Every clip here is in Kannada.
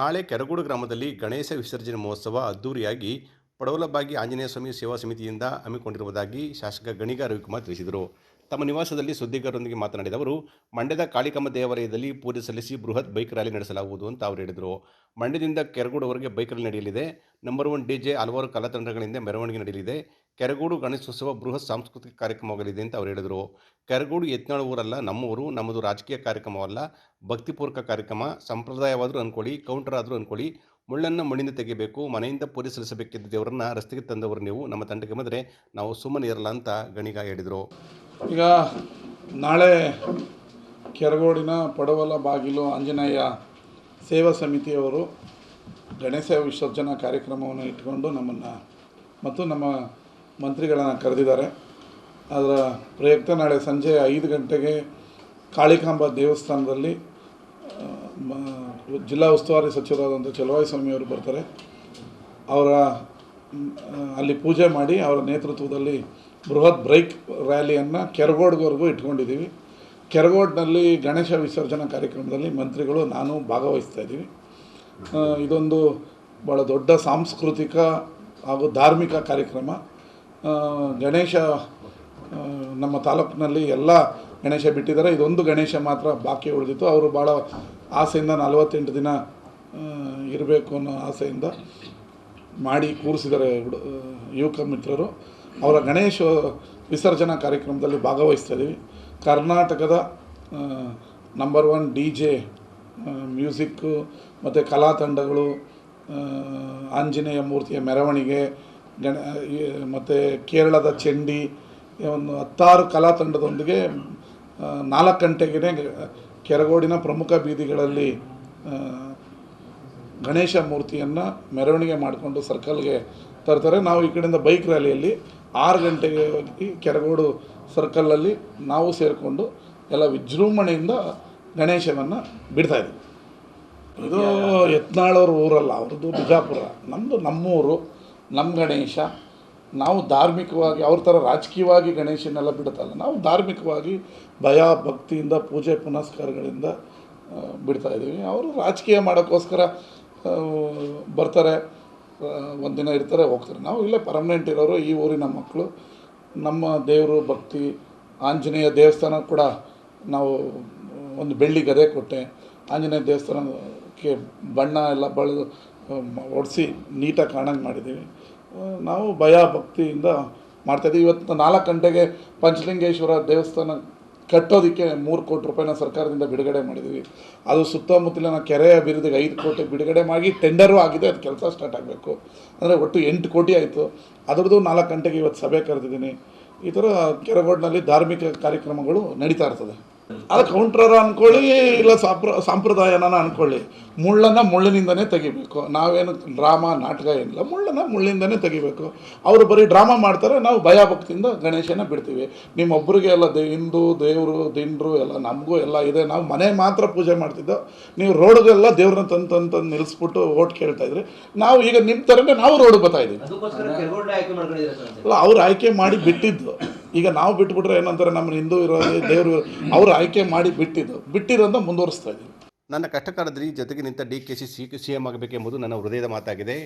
ನಾಳೆ ಕೆರಗೋಡು ಗ್ರಾಮದಲ್ಲಿ ಗಣೇಶ ವಿಸರ್ಜನೆ ಮಹೋತ್ಸವ ಅದ್ದೂರಿಯಾಗಿ ಪಡವಲಬಾಗಿ ಆಂಜನೇಯ ಸ್ವಾಮಿ ಸೇವಾ ಸಮಿತಿಯಿಂದ ಹಮ್ಮಿಕೊಂಡಿರುವುದಾಗಿ ಶಾಸಕ ಗಣಿಗ ರವಿಕುಮಾರ್ ತಿಳಿಸಿದರು. ತಮ್ಮ ನಿವಾಸದಲ್ಲಿ ಸುದ್ದಿಗಾರರೊಂದಿಗೆ ಮಾತನಾಡಿದ ಅವರು, ಮಂಡ್ಯದ ಕಾಳಿಕಮ್ಮ ದೇವಾಲಯದಲ್ಲಿ ಪೂಜೆ ಸಲ್ಲಿಸಿ ಬೃಹತ್ ಬೈಕ್ ರ್ಯಾಲಿ ನಡೆಸಲಾಗುವುದು ಅಂತ ಅವರು ಹೇಳಿದರು. ಮಂಡ್ಯದಿಂದ ಕೆರಗೋಡುವರೆಗೆ ಬೈಕ್ ರ್ಯಾಲಿ ನಡೆಯಲಿದೆ. ನಂಬರ್ ಒನ್ ಡಿಜೆ ಹಲವಾರು ಕಲಾತಂಡಗಳಿಂದ ಮೆರವಣಿಗೆ ನಡೆಯಲಿದೆ. ಕೆರಗೋಡು ಗಣೇಶೋತ್ಸವ ಬೃಹತ್ ಸಾಂಸ್ಕೃತಿಕ ಕಾರ್ಯಕ್ರಮವಾಗಲಿದೆ ಅಂತ ಅವರು ಹೇಳಿದರು. ಕೆರಗೋಡು ಎತ್ನಾಳು ಊರಲ್ಲ ನಮ್ಮೂರು ನಮ್ಮದು ರಾಜಕೀಯ ಕಾರ್ಯಕ್ರಮವಲ್ಲ, ಭಕ್ತಿಪೂರ್ವಕ ಕಾರ್ಯಕ್ರಮ, ಸಂಪ್ರದಾಯವಾದರೂ ಅಂದ್ಕೊಳ್ಳಿ ಕೌಂಟರ್ ಆದರೂ ಅಂದ್ಕೊಳ್ಳಿ ಮುಳ್ಳನ್ನು ಮಣ್ಣಿಂದ ತೆಗಿಬೇಕು, ಮನೆಯಿಂದ ಪೂಜೆ ಸಲ್ಲಿಸಬೇಕಿದ್ದ ದೇವರನ್ನ ರಸ್ತೆಗೆ ತಂದವರು ನೀವು, ನಮ್ಮ ತಂಡಕ್ಕೆ ಬಂದರೆ ನಾವು ಸುಮ್ಮನೆ ಇರಲ್ಲ ಅಂತ ಗಣಿಗ ಹೇಳಿದರು. ಈಗ ನಾಳೆ ಕೆರಗೋಡಿನ ಪಡವಲ ಬಾಗಿಲು ಆಂಜನೇಯ ಸೇವಾ ಸಮಿತಿಯವರು ಗಣೇಶ ವಿಸರ್ಜನಾ ಕಾರ್ಯಕ್ರಮವನ್ನು ಇಟ್ಕೊಂಡು ನಮ್ಮನ್ನು ಮತ್ತು ನಮ್ಮ ಮಂತ್ರಿಗಳನ್ನು ಕರೆದಿದ್ದಾರೆ. ಅದರ ಪ್ರಯುಕ್ತ ನಾಳೆ ಸಂಜೆ ಐದು ಗಂಟೆಗೆ ಕಾಳಿಕಾಂಬ ದೇವಸ್ಥಾನದಲ್ಲಿ ಜಿಲ್ಲಾ ಉಸ್ತುವಾರಿ ಸಚಿವರಾದಂಥ ಚಲವಾಯಿ ಸ್ವಾಮಿಯವರು ಬರ್ತಾರೆ. ಅವರ ಅಲ್ಲಿ ಪೂಜೆ ಮಾಡಿ ಅವರ ನೇತೃತ್ವದಲ್ಲಿ ಬೃಹತ್ ಬ್ರೈಕ್ ರ್ಯಾಲಿಯನ್ನು ಕೆರಗೋಡ್ವರೆಗೂ ಇಟ್ಕೊಂಡಿದ್ದೀವಿ. ಕೆರಗೋಡ್ನಲ್ಲಿ ಗಣೇಶ ವಿಸರ್ಜನಾ ಕಾರ್ಯಕ್ರಮದಲ್ಲಿ ಮಂತ್ರಿಗಳು, ನಾನು ಭಾಗವಹಿಸ್ತಾ ಇದ್ದೀವಿ. ಇದೊಂದು ಭಾಳ ದೊಡ್ಡ ಸಾಂಸ್ಕೃತಿಕ ಹಾಗೂ ಧಾರ್ಮಿಕ ಕಾರ್ಯಕ್ರಮ. ಗಣೇಶ ನಮ್ಮ ತಾಲೂಕಿನಲ್ಲಿ ಎಲ್ಲ ಗಣೇಶ ಬಿಟ್ಟಿದ್ದಾರೆ. ಇದೊಂದು ಗಣೇಶ ಮಾತ್ರ ಬಾಕಿ ಉಳಿದಿತ್ತು. ಅವರು ಭಾಳ ಆಸೆಯಿಂದ ನಲವತ್ತೆಂಟು ದಿನ ಇರಬೇಕು ಅನ್ನೋ ಆಸೆಯಿಂದ ಮಾಡಿ ಕೂರಿಸಿದ್ದಾರೆ ಯುವಕ ಮಿತ್ರರು. ಅವರ ಗಣೇಶ ವಿಸರ್ಜನಾ ಕಾರ್ಯಕ್ರಮದಲ್ಲಿ ಭಾಗವಹಿಸ್ತಾ ಇದ್ದೀವಿ. ಕರ್ನಾಟಕದ number one D J music, ಮತ್ತು ಕಲಾ ತಂಡಗಳು ಆಂಜನೇಯ ಮೂರ್ತಿಯ ಮೆರವಣಿಗೆ, ಗಣ ಮತ್ತು ಕೇರಳದ ಚಂಡಿ ಒಂದು ಹತ್ತಾರು ಕಲಾ ತಂಡದೊಂದಿಗೆ ನಾಲ್ಕು ಗಂಟೆಗೆ ಕೆರಗೋಡಿನ ಪ್ರಮುಖ ಬೀದಿಗಳಲ್ಲಿ ಗಣೇಶ ಮೂರ್ತಿಯನ್ನು ಮೆರವಣಿಗೆ ಮಾಡಿಕೊಂಡು ಸರ್ಕಲ್ಗೆ ತರ್ತಾರೆ. ನಾವು ಈ ಕಡೆಯಿಂದ ಬೈಕ್ ರ್ಯಾಲಿಯಲ್ಲಿ ಆರು ಗಂಟೆಗೆ ಹೋಗಿ ಕೆರಗೋಡು ಸರ್ಕಲಲ್ಲಿ ನಾವು ಸೇರಿಕೊಂಡು ಎಲ್ಲ ವಿಜೃಂಭಣೆಯಿಂದ ಗಣೇಶವನ್ನು ಬಿಡ್ತಾಯಿದ್ದೀವಿ ಇದು ಯತ್ನಾಳವ್ರ ಊರಲ್ಲ, ಅವ್ರದ್ದು ಬಿಜಾಪುರ. ನಮ್ಮದು ನಮ್ಮೂರು ನಮ್ಮ ಗಣೇಶ ನಾವು ಧಾರ್ಮಿಕವಾಗಿ, ಅವ್ರ ಥರ ರಾಜಕೀಯವಾಗಿ ಗಣೇಶನೆಲ್ಲ ಬಿಡುತ್ತಲ್ಲ, ನಾವು ಧಾರ್ಮಿಕವಾಗಿ ಭಯ, ಭಕ್ತಿಯಿಂದ ಪೂಜೆ, ಪುನಸ್ಕಾರಗಳಿಂದ ಬಿಡ್ತಾ ಇದ್ದೀವಿ. ಅವರು ರಾಜಕೀಯ ಮಾಡೋಕ್ಕೋಸ್ಕರ ಬರ್ತಾರೆ ಒಂದಿನ ಇರ್ತಾರೆ, ಹೋಗ್ತಾರೆ. ನಾವು ಇಲ್ಲೇ ಪರ್ಮನೆಂಟ್ ಇರೋರು, ಈ ಊರಿನ ಮಕ್ಕಳು, ನಮ್ಮ ದೇವರು ಭಕ್ತಿ, ಆಂಜನೇಯ ದೇವಸ್ಥಾನ ಕೂಡ ನಾವು ಒಂದು ಬೆಳ್ಳಿ ಗದೆ ಕೊಟ್ಟೆ. ಆಂಜನೇಯ ದೇವಸ್ಥಾನಕ್ಕೆ ಬಣ್ಣ ಎಲ್ಲ ಬಳಿದು ಒಡಿಸಿ ನೀಟಾಗಿ ಕಾಣಂಗೆ ಮಾಡಿದ್ದೀವಿ. ನಾವು ಭಯ ಭಕ್ತಿಯಿಂದ ಮಾಡ್ತಾಯಿದ್ದೀವಿ ಇವತ್ತು ನಾಲ್ಕು ಗಂಟೆಗೆ ಪಂಚಲಿಂಗೇಶ್ವರ ದೇವಸ್ಥಾನ ಕಟ್ಟೋದಕ್ಕೆ ಮೂರು ಕೋಟಿ ರೂಪಾಯಿನ ಸರ್ಕಾರದಿಂದ ಬಿಡುಗಡೆ ಮಾಡಿದ್ದೀವಿ. ಅದು ಸುತ್ತಮುತ್ತಲಿನ ಕೆರೆಯ ಅಭಿವೃದ್ಧಿಗೆ ಐದು ಕೋಟಿ ಬಿಡುಗಡೆ ಮಾಡಿ ಟೆಂಡರು ಆಗಿದೆ, ಅದು ಕೆಲಸ ಸ್ಟಾರ್ಟ್ ಆಗಬೇಕು. ಅಂದರೆ ಒಟ್ಟು ಎಂಟು ಕೋಟಿ ಆಯಿತು. ಅದರದ್ದು ನಾಲ್ಕು ಗಂಟೆಗೆ ಇವತ್ತು ಸಭೆ ಕರೆದಿದ್ದೀನಿ. ಈ ಥರ ಕೆರೆಗೋಡ್ನಲ್ಲಿ ಧಾರ್ಮಿಕ ಕಾರ್ಯಕ್ರಮಗಳು ನಡೀತಾ ಇರ್ತದೆ. ಅದು ಕೌಂಟ್ರರ ಅನ್ಕೊಳ್ಳಿ ಇಲ್ಲ ಸಾಂಪ್ರ ಸಾಂಪ್ರದಾಯನ ಅನ್ಕೊಳ್ಳಿ. ಮುಳ್ಳನ್ನು ಮುಳ್ಳಿನಿಂದನೇ ತೆಗಿಬೇಕು. ನಾವೇನು ಡ್ರಾಮಾ ನಾಟಕ ಏನಿಲ್ಲ ಮುಳ್ಳನ್ನು ಮುಳ್ಳಿಂದನೇ ತೆಗಿಬೇಕು. ಅವರು ಬರೀ ಡ್ರಾಮಾ ಮಾಡ್ತಾರೆ ನಾವು ಭಯಭಕ್ತಿಯಿಂದ ಗಣೇಶನ ಬಿಡ್ತೀವಿ. ನಿಮ್ಮೊಬ್ಬರಿಗೆ ಎಲ್ಲ ದೇ ಹಿಂದೂ ದೇವರು ದಿಂಡ್ರು ಎಲ್ಲ ನಮಗೂ ಎಲ್ಲ ಇದೆ. ನಾವು ಮನೆ ಮಾತ್ರ ಪೂಜೆ ಮಾಡ್ತಿದ್ದೋ ನೀವು ರೋಡ್ಗೆಲ್ಲ ದೇವ್ರನ್ನ ತಂದು ತಂದು ತಂದು ನಿಲ್ಲಿಸ್ಬಿಟ್ಟು ಓಟ್ ಕೇಳ್ತಾ ಇದ್ರಿ. ನಾವು ಈಗ ನಿಮ್ಮ ಥರನೇ ನಾವು ರೋಡ್ ಬರ್ತಾ ಇದ್ದೀವಿ. ಅಲ್ಲ ಅವ್ರು ಆಯ್ಕೆ ಮಾಡಿ ಬಿಟ್ಟಿದ್ದು. ಈಗ ನಾವು ಬಿಟ್ಬಿಟ್ರೆ ಏನಂತಾರೆ, ನಮ್ಮ ಹಿಂದೂ ಇರೋ ದೇವರು ಅವರು ಆಯ್ಕೆ ಮಾಡಿ ಬಿಟ್ಟಿದ್ದು. ಬಿಟ್ಟಿರೋದನ್ನ ಮುಂದುವರಿಸ್ತಾ ಇದ್ದೀವಿ ನನ್ನ ಕಷ್ಟಕಾಲದಲ್ಲಿ ಜೊತೆಗೆ ನಿಂತ D K C C C M ಆಗಬೇಕೆಂಬುದು ನನ್ನ ಹೃದಯದ ಮಾತಾಗಿದೆ.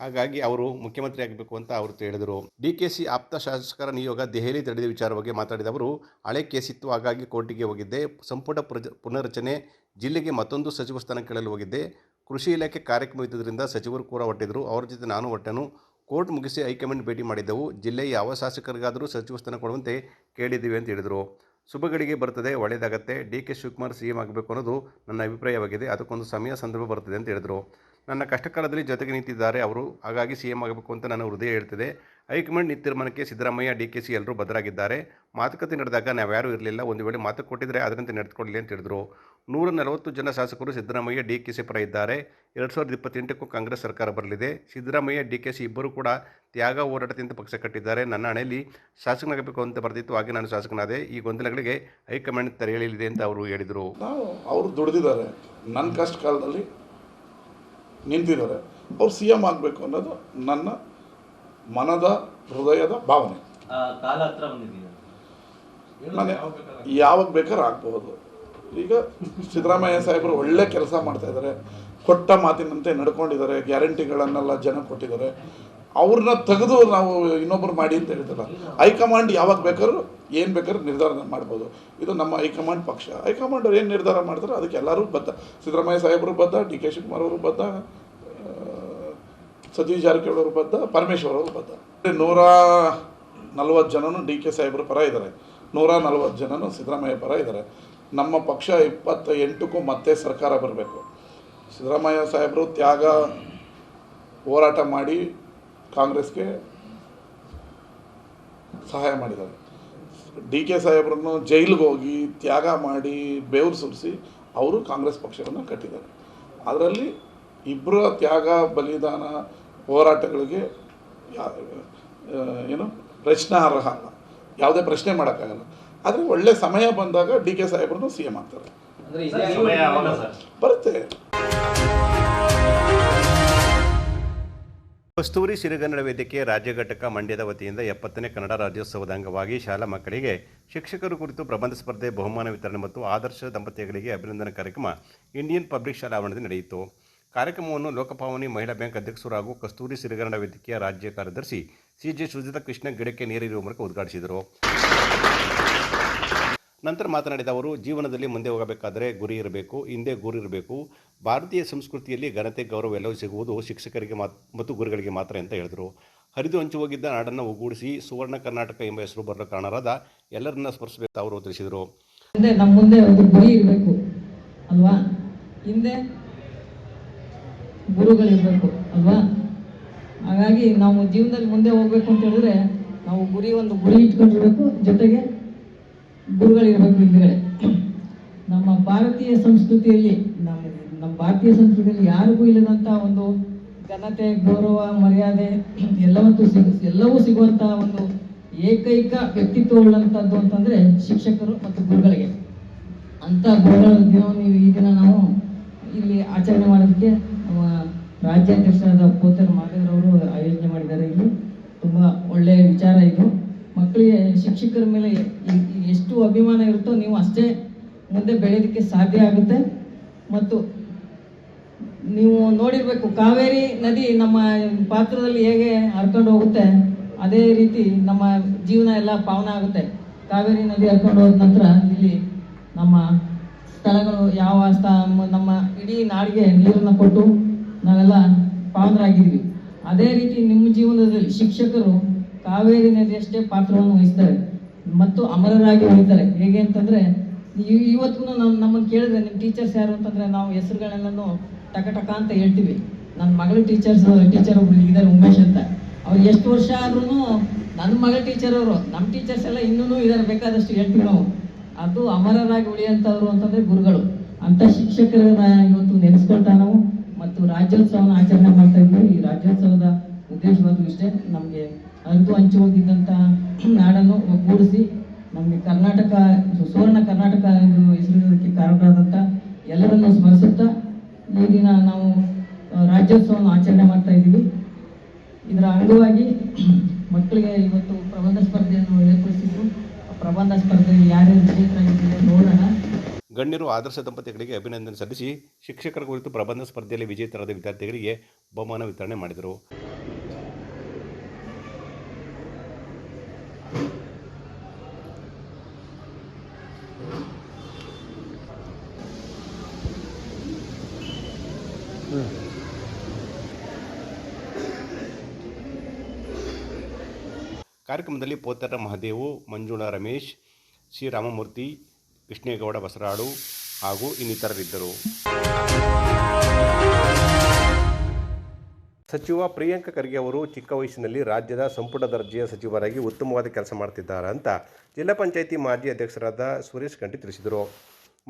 ಹಾಗಾಗಿ ಅವರು ಮುಖ್ಯಮಂತ್ರಿ ಆಗಬೇಕು ಅಂತ ಅವರು ಹೇಳಿದರು. ಡಿ ಕೆ ಸಿ ಆಪ್ತ ಶಾಸಕರ ನಿಯೋಗ ದೆಹಲಿ ತಡೆದ ವಿಚಾರ ಬಗ್ಗೆ ಮಾತಾಡಿದ ಅವರು, ಹಳೆ ಕೇಸಿತ್ತು, ಹಾಗಾಗಿ ಕೋರ್ಟಿಗೆ ಹೋಗಿದ್ದೆ. ಸಂಪುಟ ಪ್ರಜ, ಪುನರ್ರಚನೆ, ಜಿಲ್ಲೆಗೆ ಮತ್ತೊಂದು ಸಚಿವ ಸ್ಥಾನ ಕೇಳಲು ಹೋಗಿದ್ದೆ. ಕೃಷಿ ಇಲಾಖೆ ಕಾರ್ಯಕ್ರಮ ಇದ್ದುದರಿಂದ ಸಚಿವರು ಕೂಡ ಹೊಟ್ಟಿದ್ರು ಅವ್ರ ಜೊತೆ ನಾನು ಹೊಟ್ಟೆನು. ಕೋರ್ಟ್ ಮುಗಿಸಿ ಹೈಕಮಾಂಡ್ ಭೇಟಿ ಮಾಡಿದ್ದೆವು. ಜಿಲ್ಲೆಯ ಯಾವ ಶಾಸಕರಿಗಾದರೂ ಸಚಿವ ಸ್ಥಾನ ಕೊಡುವಂತೆ ಕೇಳಿದ್ದೀವಿ ಅಂತ ಹೇಳಿದರು. ಶುಭಗಳಿಗೆ ಬರ್ತದೆ ಒಳ್ಳೆಯದಾಗತ್ತೆ D K Shivakumar C M ಆಗಬೇಕು ಅನ್ನೋದು ನನ್ನ ಅಭಿಪ್ರಾಯವಾಗಿದೆ. ಅದಕ್ಕೊಂದು ಸಮಯ, ಸಂದರ್ಭ ಬರ್ತದೆ ಅಂತ ಹೇಳಿದರು. ನನ್ನ ಕಷ್ಟಕಾಲದಲ್ಲಿ ಜೊತೆಗೆ ನಿಂತಿದ್ದಾರೆ ಅವರು. ಹಾಗಾಗಿ ಸಿ ಎಂ ಆಗಬೇಕು ಅಂತ ನನ್ನ ಹೃದಯ ಹೇಳ್ತದೆ. ಹೈಕಮಾಂಡ್ ನಿಂತ ತೀರ್ಮಾನಕ್ಕೆ ಸಿದ್ದರಾಮಯ್ಯ, ಡಿ ಕೆ ಸಿ ಎಲ್ಲರೂ ಬದ್ಧರಾಗಿದ್ದಾರೆ. ಮಾತುಕತೆ ನಡೆದಾಗ ನಾವ್ಯಾರೂ ಇರಲಿಲ್ಲ. ಒಂದು ವೇಳೆ ಮಾತು ಕೊಟ್ಟಿದ್ದರೆ ಅದರಂತೆ ನಡೆದುಕೊಳ್ಳಿ ಅಂತ ಹೇಳಿದರು. ನೂರ ನಲವತ್ತು ಜನ ಶಾಸಕರು ಸಿದ್ದರಾಮಯ್ಯ ಡಿ ಕೆ ಸಿ ಪರ ಇದ್ದಾರೆ. ಎರಡು ಸಾವಿರದ ಇಪ್ಪತ್ತೆಂಟಕ್ಕೂ ಕಾಂಗ್ರೆಸ್ ಸರ್ಕಾರ ಬರಲಿದೆ. ಸಿದ್ದರಾಮಯ್ಯ ಡಿ ಕೆ ಸಿ ಇಬ್ಬರು ಕೂಡ ತ್ಯಾಗ ಹೋರಾಟದಿಂದ ಪಕ್ಷ ಕಟ್ಟಿದ್ದಾರೆ. ನನ್ನ ಹಣೆಯಲ್ಲಿ ಶಾಸಕನಾಗಬೇಕು ಅಂತ ಬರ್ತಿತ್ತು ಹಾಗೆ ನಾನು ಶಾಸಕನಾದೆ. ಈ ಗೊಂದಲಗಳಿಗೆ ಹೈಕಮಾಂಡ್ ತೆರೆಯಲಿದೆ ಅಂತ ಅವರು ಹೇಳಿದರು. ಅವರು ದುಡಿದಿದ್ದಾರೆ. ನನ್ನ ಕಷ್ಟ ಕಾಲದಲ್ಲಿ ನಿಂತಿದ್ದಾರೆ. ಅವ್ರು ಸಿ ಎಂ ಆಗಬೇಕು ಅನ್ನೋದು ನನ್ನ ಮನದ ಹೃದಯದ ಭಾವನೆ. ಯಾವಾಗ ಬೇಕಾದ್ರೆ ಆಗ್ಬೋದು ಈಗ ಸಿದ್ದರಾಮಯ್ಯ ಸಾಹೇಬರು ಒಳ್ಳೆ ಕೆಲಸ ಮಾಡ್ತಾ ಇದ್ದಾರೆ. ಕೊಟ್ಟ ಮಾತಿನಂತೆ ನಡ್ಕೊಂಡಿದ್ದಾರೆ. ಗ್ಯಾರಂಟಿಗಳನ್ನೆಲ್ಲ ಜನ ಕೊಟ್ಟಿದ್ದಾರೆ. ಅವ್ರನ್ನ ತೆಗೆದು ನಾವು ಇನ್ನೊಬ್ಬರು ಮಾಡಿ ಅಂತ ಹೇಳ್ತಾರೆ ಹೈಕಮಾಂಡ್ ಯಾವಾಗ ಬೇಕಾದ್ರೂ ಏನು ಬೇಕಾದ್ರೂ ನಿರ್ಧಾರ ಮಾಡ್ಬೋದು. ಇದು ನಮ್ಮ ಹೈಕಮಾಂಡ್ ಪಕ್ಷ. ಹೈಕಮಾಂಡ್ ಏನು ನಿರ್ಧಾರ ಮಾಡ್ತಾರೋ ಅದಕ್ಕೆ ಎಲ್ಲರೂ ಬದ್ಧ. ಸಿದ್ದರಾಮಯ್ಯ ಸಾಹೇಬರು ಬದ್ಧ, ಡಿ ಕೆ ಶಿವಕುಮಾರ್ ಅವರು ಬದ್ಧ ಸತೀಶ್ ಜಾರಕಿಹೊಳಿ ಅವರು ಬದ್ಧ, ಪರಮೇಶ್ವರ್ ಅವರು ಬದ್ಧ. ನೂರ ನಲ್ವತ್ತು ಜನನು ಡಿ ಕೆ ಸಾಹೇಬ್ರ ಪರ ಇದ್ದಾರೆ. ನೂರ ನಲ್ವತ್ತು ಜನನು ಸಿದ್ದರಾಮಯ್ಯ ಪರ ಇದ್ದಾರೆ. ನಮ್ಮ ಪಕ್ಷ ಇಪ್ಪತ್ತ ಎಂಟಕ್ಕೂ ಮತ್ತೆ ಸರ್ಕಾರ ಬರಬೇಕು. ಸಿದ್ದರಾಮಯ್ಯ ಸಾಹೇಬರು ತ್ಯಾಗ ಹೋರಾಟ ಮಾಡಿ ಕಾಂಗ್ರೆಸ್ಗೆ ಸಹಾಯ ಮಾಡಿದ್ದಾರೆ. ಡಿ ಕೆ ಸಾಹೇಬ್ರನ್ನು ಜೈಲಿಗೆ ಹೋಗಿ ತ್ಯಾಗ ಮಾಡಿ ಬೆವರು ಸುರಿಸಿ ಅವರು ಕಾಂಗ್ರೆಸ್ ಪಕ್ಷವನ್ನು ಕಟ್ಟಿದ್ದಾರೆ. ಅದರಲ್ಲಿ ಇಬ್ಬರ ತ್ಯಾಗ, ಬಲಿದಾನ ಹೋರಾಟಗಳಿಗೆ ಏನು ಪ್ರಶ್ನಾರ್ಹ ಅಲ್ಲ. ಯಾವುದೇ ಪ್ರಶ್ನೆ ಮಾಡೋಕ್ಕಾಗಲ್ಲ. ಆದರೆ ಒಳ್ಳೆ ಸಮಯ ಬಂದಾಗ ಡಿ ಕೆ ಸಾಹೇಬ್ರನ್ನು ಸಿ ಎಂ ಆಗ್ತಾರೆ. ಅಂದ್ರೆ ಇದೇ ಸಮಯ ಯಾವಾಗ ಸರ್. ಬರುತ್ತೆ. ಕಸ್ತೂರಿ ಸಿರಿಗನ್ನಡ ವೇದಿಕೆ ರಾಜ್ಯ ಘಟಕ ಮಂಡ್ಯದ ವತಿಯಿಂದ ಎಪ್ಪತ್ತನೇ ಕನ್ನಡ ರಾಜ್ಯೋತ್ಸವದ ಅಂಗವಾಗಿ ಶಾಲಾ ಮಕ್ಕಳಿಗೆ ಶಿಕ್ಷಕರು ಕುರಿತು ಪ್ರಬಂಧ ಸ್ಪರ್ಧೆ ಬಹುಮಾನ ವಿತರಣೆ ಮತ್ತು ಆದರ್ಶ ದಂಪತಿಗಳಿಗೆ ಅಭಿನಂದನಾ ಕಾರ್ಯಕ್ರಮ ಇಂಡಿಯನ್ ಪಬ್ಲಿಕ್ ಶಾಲಾ ಆವರಣದಲ್ಲಿ ನಡೆಯಿತು. ಕಾರ್ಯಕ್ರಮವನ್ನು ಲೋಕಪಾವನಿ ಮಹಿಳಾ ಬ್ಯಾಂಕ್ ಅಧ್ಯಕ್ಷರು ಹಾಗೂ ಕಸ್ತೂರಿ ಸಿರಿಗನ್ನಡ ವೇದಿಕೆಯ ರಾಜ್ಯ ಕಾರ್ಯದರ್ಶಿ ಸಿ ಜೆ ಸುಜಿತಾ ಕೃಷ್ಣ ಗಿಡಕ್ಕೆ ನೀರಿರುವ ಮೂಲಕ ಉದ್ಘಾಟಿಸಿದರು. ನಂತರ ಮಾತನಾಡಿದ ಅವರು, ಜೀವನದಲ್ಲಿ ಮುಂದೆ ಹೋಗಬೇಕಾದರೆ ಗುರಿ ಇರಬೇಕು, ಹಿಂದೆ ಗುರಿ ಇರಬೇಕು. ಭಾರತೀಯ ಸಂಸ್ಕೃತಿಯಲ್ಲಿ ಘನತೆ, ಗೌರವ ಎಲ್ಲವೂ ಸಿಗುವುದು ಶಿಕ್ಷಕರಿಗೆ ಮಾತ್, ಮತ್ತು ಗುರುಗಳಿಗೆ ಮಾತ್ರ ಅಂತ ಹೇಳಿದರು. ಹರಿದು ಹಂಚಿ ಹೋಗಿದ್ದ ನಾಡನ್ನು ಒಗ್ಗೂಡಿಸಿ ಸುವರ್ಣ ಕರ್ನಾಟಕ ಎಂಬ ಹೆಸರು ಬರಲು ಕಾರಣರಾದ ಎಲ್ಲರನ್ನ ಸ್ಪರ್ಶಬೇಕು ಅವರು ತಿಳಿಸಿದರು. ನಮ್ಮ ಮುಂದೆ ಒಂದು ಗುರಿ ಇರಬೇಕು, ಅಲ್ವಾ? ಹಿಂದೆ ಗುರುಗಳಿರಬೇಕು, ಅಲ್ವಾ? ಹಾಗಾಗಿ ನಾವು ಜೀವನದಲ್ಲಿ ಮುಂದೆ ಹೋಗ್ಬೇಕು ಅಂತ ಹೇಳಿದ್ರೆ ನಾವು ಗುರಿ ಒಂದು ಗುರಿ ಇಟ್ಕೊಂಡಿರ್ಬೇಕು. ಜೊತೆಗೆ ಗುರುಗಳಿರ್ಬೇಕು ಹಿಂದ್ಗಡೆ ನಮ್ಮ ಭಾರತೀಯ ಸಂಸ್ಕೃತಿಯಲ್ಲಿ, ನಮ್ಮ ನಮ್ಮ ಭಾರತೀಯ ಸಂಸ್ಕೃತಿಯಲ್ಲಿ ಯಾರಿಗೂ ಇಲ್ಲದಂಥ ಒಂದು ಘನತೆ, ಗೌರವ, ಮರ್ಯಾದೆ ಎಲ್ಲವಂತೂ ಸಿಗ, ಎಲ್ಲವೂ ಸಿಗುವಂತಹ ಒಂದು ಏಕೈಕ ವ್ಯಕ್ತಿತ್ವ ಉಳ್ಳಂಥದ್ದು ಅಂತಂದರೆ ಶಿಕ್ಷಕರು ಮತ್ತು ಗುರುಗಳಿಗೆ. ಅಂಥ ಗುರುಗಳ ದಿನವನ್ನು ಈ ದಿನ ನಾವು ಇಲ್ಲಿ ಆಚರಣೆ ಮಾಡೋದಕ್ಕೆ ನಮ್ಮ ರಾಜ್ಯಾಧ್ಯಕ್ಷರಾದ ಪೋತರ್ ಮಾದೇವ್ರವರು ಆಯೋಜನೆ ಮಾಡಿದ್ದಾರೆ. ಇಲ್ಲಿ ತುಂಬ ಒಳ್ಳೆಯ ವಿಚಾರ ಇದು. ಮಕ್ಕಳಿಗೆ, ಶಿಕ್ಷಕರ ಮೇಲೆ ಎಷ್ಟು ಅಭಿಮಾನ ಇರುತ್ತೋ ನೀವು ಅಷ್ಟೇ ಮುಂದೆ ಬೆಳೆಯೋದಕ್ಕೆ ಸಾಧ್ಯ ಆಗುತ್ತೆ. ಮತ್ತು ನೀವು ನೋಡಿರಬೇಕು, ಕಾವೇರಿ ನದಿ ನಮ್ಮ ಪಾತ್ರದಲ್ಲಿ ಹೇಗೆ ಹರ್ಕೊಂಡು ಹೋಗುತ್ತೆ, ಅದೇ ರೀತಿ ನಮ್ಮ ಜೀವನ ಎಲ್ಲ ಪಾವನ ಆಗುತ್ತೆ. ಕಾವೇರಿ ನದಿ ಹರ್ಕೊಂಡು ಹೋದ ನಂತರ ಇಲ್ಲಿ ನಮ್ಮ ಸ್ಥಳಗಳು, ಯಾವ ಸ್ಥ, ನಮ್ಮ ಇಡೀ ನಾಡಿಗೆ ನೀರನ್ನು ಕೊಟ್ಟು ನಾವೆಲ್ಲ ಪಾವನರಾಗಿದ್ದೀವಿ. ಅದೇ ರೀತಿ ನಿಮ್ಮ ಜೀವನದಲ್ಲಿ ಶಿಕ್ಷಕರು ಕಾವೇರಿ ನದಿಯಷ್ಟೇ ಪಾತ್ರವನ್ನು ವಹಿಸ್ತಾರೆ, ಮತ್ತು ಅಮರರಾಗಿ ಉಳಿತಾರೆ ಹೇಗೆ ಅಂತಂದರೆ ಇವತ್ತಿಗೂ ನಾವು ನಮ್ಮನ್ನು ಕೇಳಿದ್ರೆ ನಿಮ್ಮ ಟೀಚರ್ಸ್ ಯಾರು ಅಂತಂದರೆ ನಾವು ಹೆಸರುಗಳೆಲ್ಲನೂ ಟಕ ಟಕ ಅಂತ ಹೇಳ್ತೀವಿ. ನನ್ನ ಮಗಳ ಟೀಚರ್ಸ್ ಟೀಚರ್ ಒಬ್ರು ಇದ್ದಾರೆ ಉಮೇಶ್ ಅಂತ. ಅವ್ರು ಎಷ್ಟು ವರ್ಷ ಆದ್ರೂ ನನ್ನ ಮಗಳ ಟೀಚರ್ ಅವರು ನಮ್ಮ ಟೀಚರ್ಸ್ ಎಲ್ಲ ಇನ್ನೂ ಇದ್ದಾರೆ, ಬೇಕಾದಷ್ಟು ಹೇಳ್ತೀವಿ ನಾವು. ಅದು ಅಮರರಾಗಿ ಉಳಿಯಂಥವ್ರು ಅಂತಂದರೆ ಗುರುಗಳು. ಅಂಥ ಶಿಕ್ಷಕರನ್ನ ಇವತ್ತು ನೆನೆಸ್ಕೊಳ್ತಾ ನಾವು. ಮತ್ತು ರಾಜ್ಯೋತ್ಸವನ ಆಚರಣೆ ಮಾಡ್ತಾ ಇದ್ವಿ ಈ ರಾಜ್ಯೋತ್ಸವದ ಉದ್ದೇಶವಾದ ಇಷ್ಟೇ ನಮಗೆ ಅರಿದು ಹಂಚಿ ಹೋಗಿದ್ದಂಥ ನಾಡನ್ನು ಒಗ್ಗೂಡಿಸಿ, ನಮಗೆ ಕರ್ನಾಟಕ, ಸುವರ್ಣ ಕರ್ನಾಟಕ ಎಂದು ಹೆಸರಿಡೋದಕ್ಕೆ ಕಾರಣರಾದಂಥ ಎಲ್ಲರನ್ನು ಸ್ಮರಿಸುತ್ತಾ ಈ ದಿನ ನಾವು ರಾಜ್ಯೋತ್ಸವವನ್ನು ಆಚರಣೆ ಮಾಡ್ತಾ ಇದ್ದೀವಿ. ಇದರ ಅಂಗವಾಗಿ ಮಕ್ಕಳಿಗೆ ಇವತ್ತು ಪ್ರಬಂಧ ಸ್ಪರ್ಧೆಯನ್ನು ಏರ್ಪಡಿಸಿದ್ದು ಪ್ರಬಂಧ ಸ್ಪರ್ಧೆಯಲ್ಲಿ ಯಾರ್ಯಾರು ವಿಜೇತರಾಗಿದ್ದೀವಿ ನೋಡೋಣ. ಗಣ್ಯರು ಆದರ್ಶ ದಂಪತಿಗಳಿಗೆ ಅಭಿನಂದನೆ ಸಲ್ಲಿಸಿ ಶಿಕ್ಷಕರ ಕುರಿತು ಪ್ರಬಂಧ ಸ್ಪರ್ಧೆಯಲ್ಲಿ ವಿಜೇತರಾದ ವಿದ್ಯಾರ್ಥಿಗಳಿಗೆ ಬಹುಮಾನ ವಿತರಣೆ ಮಾಡಿದರು. ಕಾರ್ಯಕ್ರಮದಲ್ಲಿ ಪೋತರ ಮಹದೇವು, ಮಂಜುಳಾ ರಮೇಶ್, ಶ್ರೀರಾಮಮೂರ್ತಿ ರಾಮಮೂರ್ತಿ ಕೃಷ್ಣೇಗೌಡ ಬಸರಾಡು ಹಾಗೂ ಇನ್ನಿತರರಿದ್ದರು. ಸಚಿವ ಪ್ರಿಯಾಂಕ ಖರ್ಗೆ ಅವರು ಚಿಕ್ಕ ವಯಸ್ಸಿನಲ್ಲಿ ರಾಜ್ಯದ ಸಂಪುಟ ದರ್ಜೆಯ ಸಚಿವರಾಗಿ ಉತ್ತಮವಾದ ಕೆಲಸ ಮಾಡ್ತಿದ್ದಾರೆ ಅಂತ ಜಿಲ್ಲಾ ಪಂಚಾಯಿತಿ ಮಾಜಿ ಅಧ್ಯಕ್ಷರಾದ ಸುರೇಶ್ ಗಂಟಿ ತಿಳಿಸಿದರು.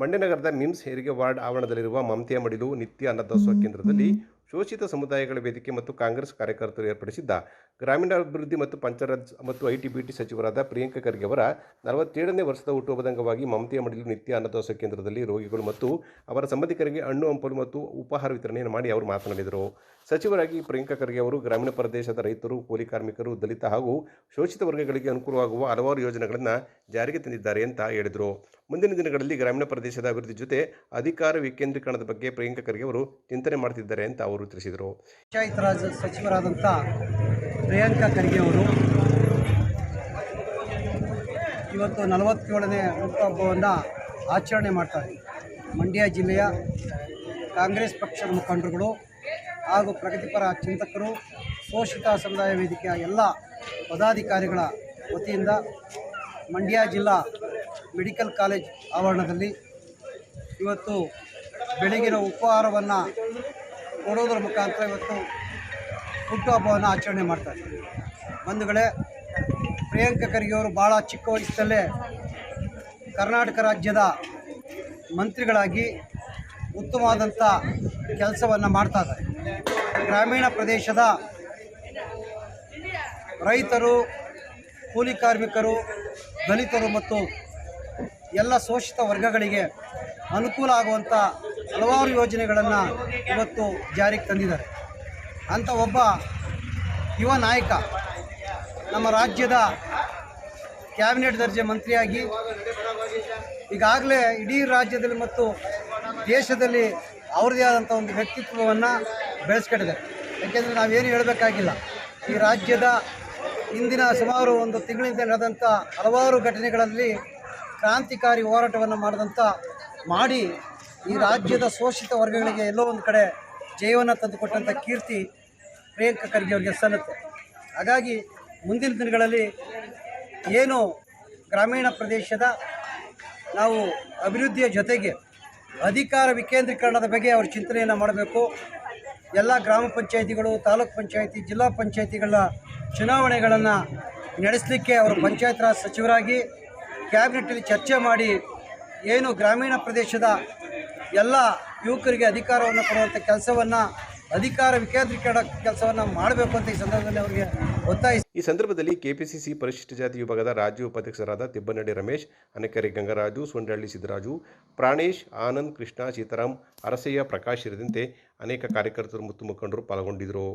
ಮಂಡ್ಯನಗರದ ಮಿಮ್ಸ್ ಹೆರಿಗೆ ವಾರ್ಡ್ ಆವರಣದಲ್ಲಿರುವ ಮಮತೆಯ ಮಡಿಲು ನಿತ್ಯ ಅನ್ನದಾಸೋಹ ಕೇಂದ್ರದಲ್ಲಿ ಶೋಷಿತ ಸಮುದಾಯಗಳ ವೇದಿಕೆ ಮತ್ತು ಕಾಂಗ್ರೆಸ್ ಕಾರ್ಯಕರ್ತರು ಏರ್ಪಡಿಸಿದ್ದ ಗ್ರಾಮೀಣಾಭಿವೃದ್ಧಿ ಮತ್ತು ಪಂಚಾಯತ್ ಮತ್ತು ಐಟಿ ಬಿಟಿ ಸಚಿವರಾದ ಪ್ರಿಯಾಂಕ ಖರ್ಗೆ ಅವರ ನಲವತ್ತೇಳನೇ ವರ್ಷದ ಹುಟ್ಟುಹಬ್ಬದ ಅಂಗವಾಗಿ ಮಮತೆಯ ಮಡಿಲು ನಿತ್ಯ ಅನ್ನದಾಸ ಕೇಂದ್ರದಲ್ಲಿ ರೋಗಿಗಳು ಮತ್ತು ಅವರ ಸಂಬಂಧಿಕರಿಗೆ ಹಣ್ಣು, ಹಂಪಲು ಮತ್ತು ಉಪಹಾರ ವಿತರಣೆಯನ್ನು ಮಾಡಿ ಅವರು ಮಾತನಾಡಿದರು. ಸಚಿವರಾಗಿ ಪ್ರಿಯಾಂಕ ಖರ್ಗೆ ಅವರು ಗ್ರಾಮೀಣ ಪ್ರದೇಶದ ರೈತರು, ಕೂಲಿ ಕಾರ್ಮಿಕರು, ದಲಿತ ಹಾಗೂ ಶೋಷಿತ ವರ್ಗಗಳಿಗೆ ಅನುಕೂಲವಾಗುವ ಹಲವಾರು ಯೋಜನೆಗಳನ್ನು ಜಾರಿಗೆ ತಂದಿದ್ದಾರೆ ಅಂತ ಹೇಳಿದರು. ಮುಂದಿನ ದಿನಗಳಲ್ಲಿ ಗ್ರಾಮೀಣ ಪ್ರದೇಶದ ಅಭಿವೃದ್ಧಿ ಜೊತೆ ಅಧಿಕಾರ ವಿಕೇಂದ್ರೀಕರಣದ ಬಗ್ಗೆ ಪ್ರಿಯಾಂಕಾ ಖರ್ಗೆ ಅವರು ಚಿಂತನೆ ಮಾಡ್ತಿದ್ದಾರೆ ಅಂತ ಅವರು ತಿಳಿಸಿದರು. ಪಂಚಾಯತ್ ರಾಜ್ ಸಚಿವರಾದಂಥ ಪ್ರಿಯಾಂಕಾ ಖರ್ಗೆ ಅವರು ಇವತ್ತು ನಲವತ್ತೇಳನೇ ಹುಟ್ಟುಹಬ್ಬವನ್ನು ಆಚರಣೆ ಮಾಡ್ತಾರೆ. ಮಂಡ್ಯ ಜಿಲ್ಲೆಯ ಕಾಂಗ್ರೆಸ್ ಪಕ್ಷದ ಮುಖಂಡರುಗಳು ಹಾಗೂ ಪ್ರಗತಿಪರ ಚಿಂತಕರು, ಶೋಷಿತ ಸಮುದಾಯ ವೇದಿಕೆಯ ಎಲ್ಲ ಪದಾಧಿಕಾರಿಗಳ ವತಿಯಿಂದ ಮಂಡ್ಯ ಜಿಲ್ಲಾ ಮೆಡಿಕಲ್ ಕಾಲೇಜ್ ಆವರಣದಲ್ಲಿ ಇವತ್ತು ಬೆಳಗಿನ ಉಪಹಾರವನ್ನು ಕೊಡೋದ್ರ ಮುಖಾಂತರ ಇವತ್ತು ಹುಟ್ಟುಹಬ್ಬವನ್ನು ಆಚರಣೆ ಮಾಡ್ತಾರೆ ಬಂಧುಗಳೇ, ಪ್ರಿಯಾಂಕ ಖರ್ಗೆ ಅವರು ಭಾಳ ಚಿಕ್ಕ ವಯಸ್ಸಲ್ಲೇ ಕರ್ನಾಟಕ ರಾಜ್ಯದ ಮಂತ್ರಿಗಳಾಗಿ ಉತ್ತಮವಾದಂಥ ಕೆಲಸವನ್ನು ಮಾಡ್ತಾ ಇದ್ದಾರೆ. ಗ್ರಾಮೀಣ ಪ್ರದೇಶದ ರೈತರು, ಕೂಲಿ ಕಾರ್ಮಿಕರು, ದಲಿತರು ಮತ್ತು ಎಲ್ಲ ಶೋಷಿತ ವರ್ಗಗಳಿಗೆ ಅನುಕೂಲ ಆಗುವಂಥ ಹಲವಾರು ಯೋಜನೆಗಳನ್ನು ಇವತ್ತು ಜಾರಿಗೆ ತಂದಿದ್ದಾರೆ. ಅಂಥ ಒಬ್ಬ ಯುವ ನಾಯಕ ನಮ್ಮ ರಾಜ್ಯದ ಕ್ಯಾಬಿನೆಟ್ ದರ್ಜೆ ಮಂತ್ರಿಯಾಗಿ ಈಗಾಗಲೇ ಇಡೀ ರಾಜ್ಯದಲ್ಲಿ ಮತ್ತು ದೇಶದಲ್ಲಿ ಅವ್ರದೇ ಆದಂಥ ಒಂದು ವ್ಯಕ್ತಿತ್ವವನ್ನು ಬೆಳೆಸ್ಕೊಂಡಿದೆ ಯಾಕೆಂದರೆ ನಾವೇನು ಹೇಳಬೇಕಾಗಿಲ್ಲ, ಈ ರಾಜ್ಯದ ಇಂದಿನ ಸುಮಾರು ಒಂದು ತಿಂಗಳಿಂದ ನಡೆದಂಥ ಹಲವಾರು ಘಟನೆಗಳಲ್ಲಿ ಕ್ರಾಂತಿಕಾರಿ ಹೋರಾಟವನ್ನು ಮಾಡಿದಂಥ ಮಾಡಿ ಈ ರಾಜ್ಯದ ಶೋಷಿತ ವರ್ಗಗಳಿಗೆ ಎಲ್ಲೋ ಒಂದು ಕಡೆ ಜಯವನ್ನು ತಂದುಕೊಟ್ಟಂಥ ಕೀರ್ತಿ ಪ್ರಿಯಾಂಕ ಖರ್ಗೆ ಅವರಿಗೆ ಸಲ್ಲುತ್ತೆ. ಹಾಗಾಗಿ ಮುಂದಿನ ದಿನಗಳಲ್ಲಿ ಏನು ಗ್ರಾಮೀಣ ಪ್ರದೇಶದ ನಾವು ಅಭಿವೃದ್ಧಿಯ ಜೊತೆಗೆ ಅಧಿಕಾರ ವಿಕೇಂದ್ರೀಕರಣದ ಬಗ್ಗೆ ಅವರು ಚಿಂತನೆಯನ್ನು ಮಾಡಬೇಕು. ಎಲ್ಲ ಗ್ರಾಮ ಪಂಚಾಯಿತಿಗಳು, ತಾಲೂಕ್ ಪಂಚಾಯಿತಿ, ಜಿಲ್ಲಾ ಪಂಚಾಯಿತಿಗಳ ಚುನಾವಣೆಗಳನ್ನು ನಡೆಸಲಿಕ್ಕೆ ಅವರು ಪಂಚಾಯತ್ ರಾಜ್ ಸಚಿವರಾಗಿ ಕ್ಯಾಬಿನೆಟ್ಟಲ್ಲಿ ಚರ್ಚೆ ಮಾಡಿ ಏನು ಗ್ರಾಮೀಣ ಪ್ರದೇಶದ ಎಲ್ಲ ಯುವಕರಿಗೆ ಅಧಿಕಾರವನ್ನು ಕೊಡುವಂಥ ಕೆಲಸವನ್ನು, ಅಧಿಕಾರ ವಿಕೇಂದ್ರೀಕರಣ ಕೆಲಸವನ್ನು ಮಾಡಬೇಕು ಅಂತ ಈ ಸಂದರ್ಭದಲ್ಲಿ ಅವರಿಗೆ ಒತ್ತಾಯಿಸಿ. ಈ ಸಂದರ್ಭದಲ್ಲಿ ಕೆಪಿಸಿಸಿ ಪರಿಶಿಷ್ಟ ಜಾತಿ ವಿಭಾಗದ ರಾಜ್ಯ ಉಪಾಧ್ಯಕ್ಷರಾದ ತಿಬ್ಬನಡಿ ರಮೇಶ್, ಅನೇಕರಿ ಗಂಗರಾಜು ಸೊಂಡಳ್ಳಿ ಸಿದ್ದರಾಜು, ಪ್ರಾಣೇಶ್, ಆನಂದ್ ಕೃಷ್ಣ ಸೀತಾರಾಮ್ ಅರಸಯ್ಯ, ಪ್ರಕಾಶ್ ಸೇರಿದಂತೆ ಅನೇಕ ಕಾರ್ಯಕರ್ತರು ಮತ್ತು ಮುಖಂಡರು ಪಾಲ್ಗೊಂಡಿದ್ದರು.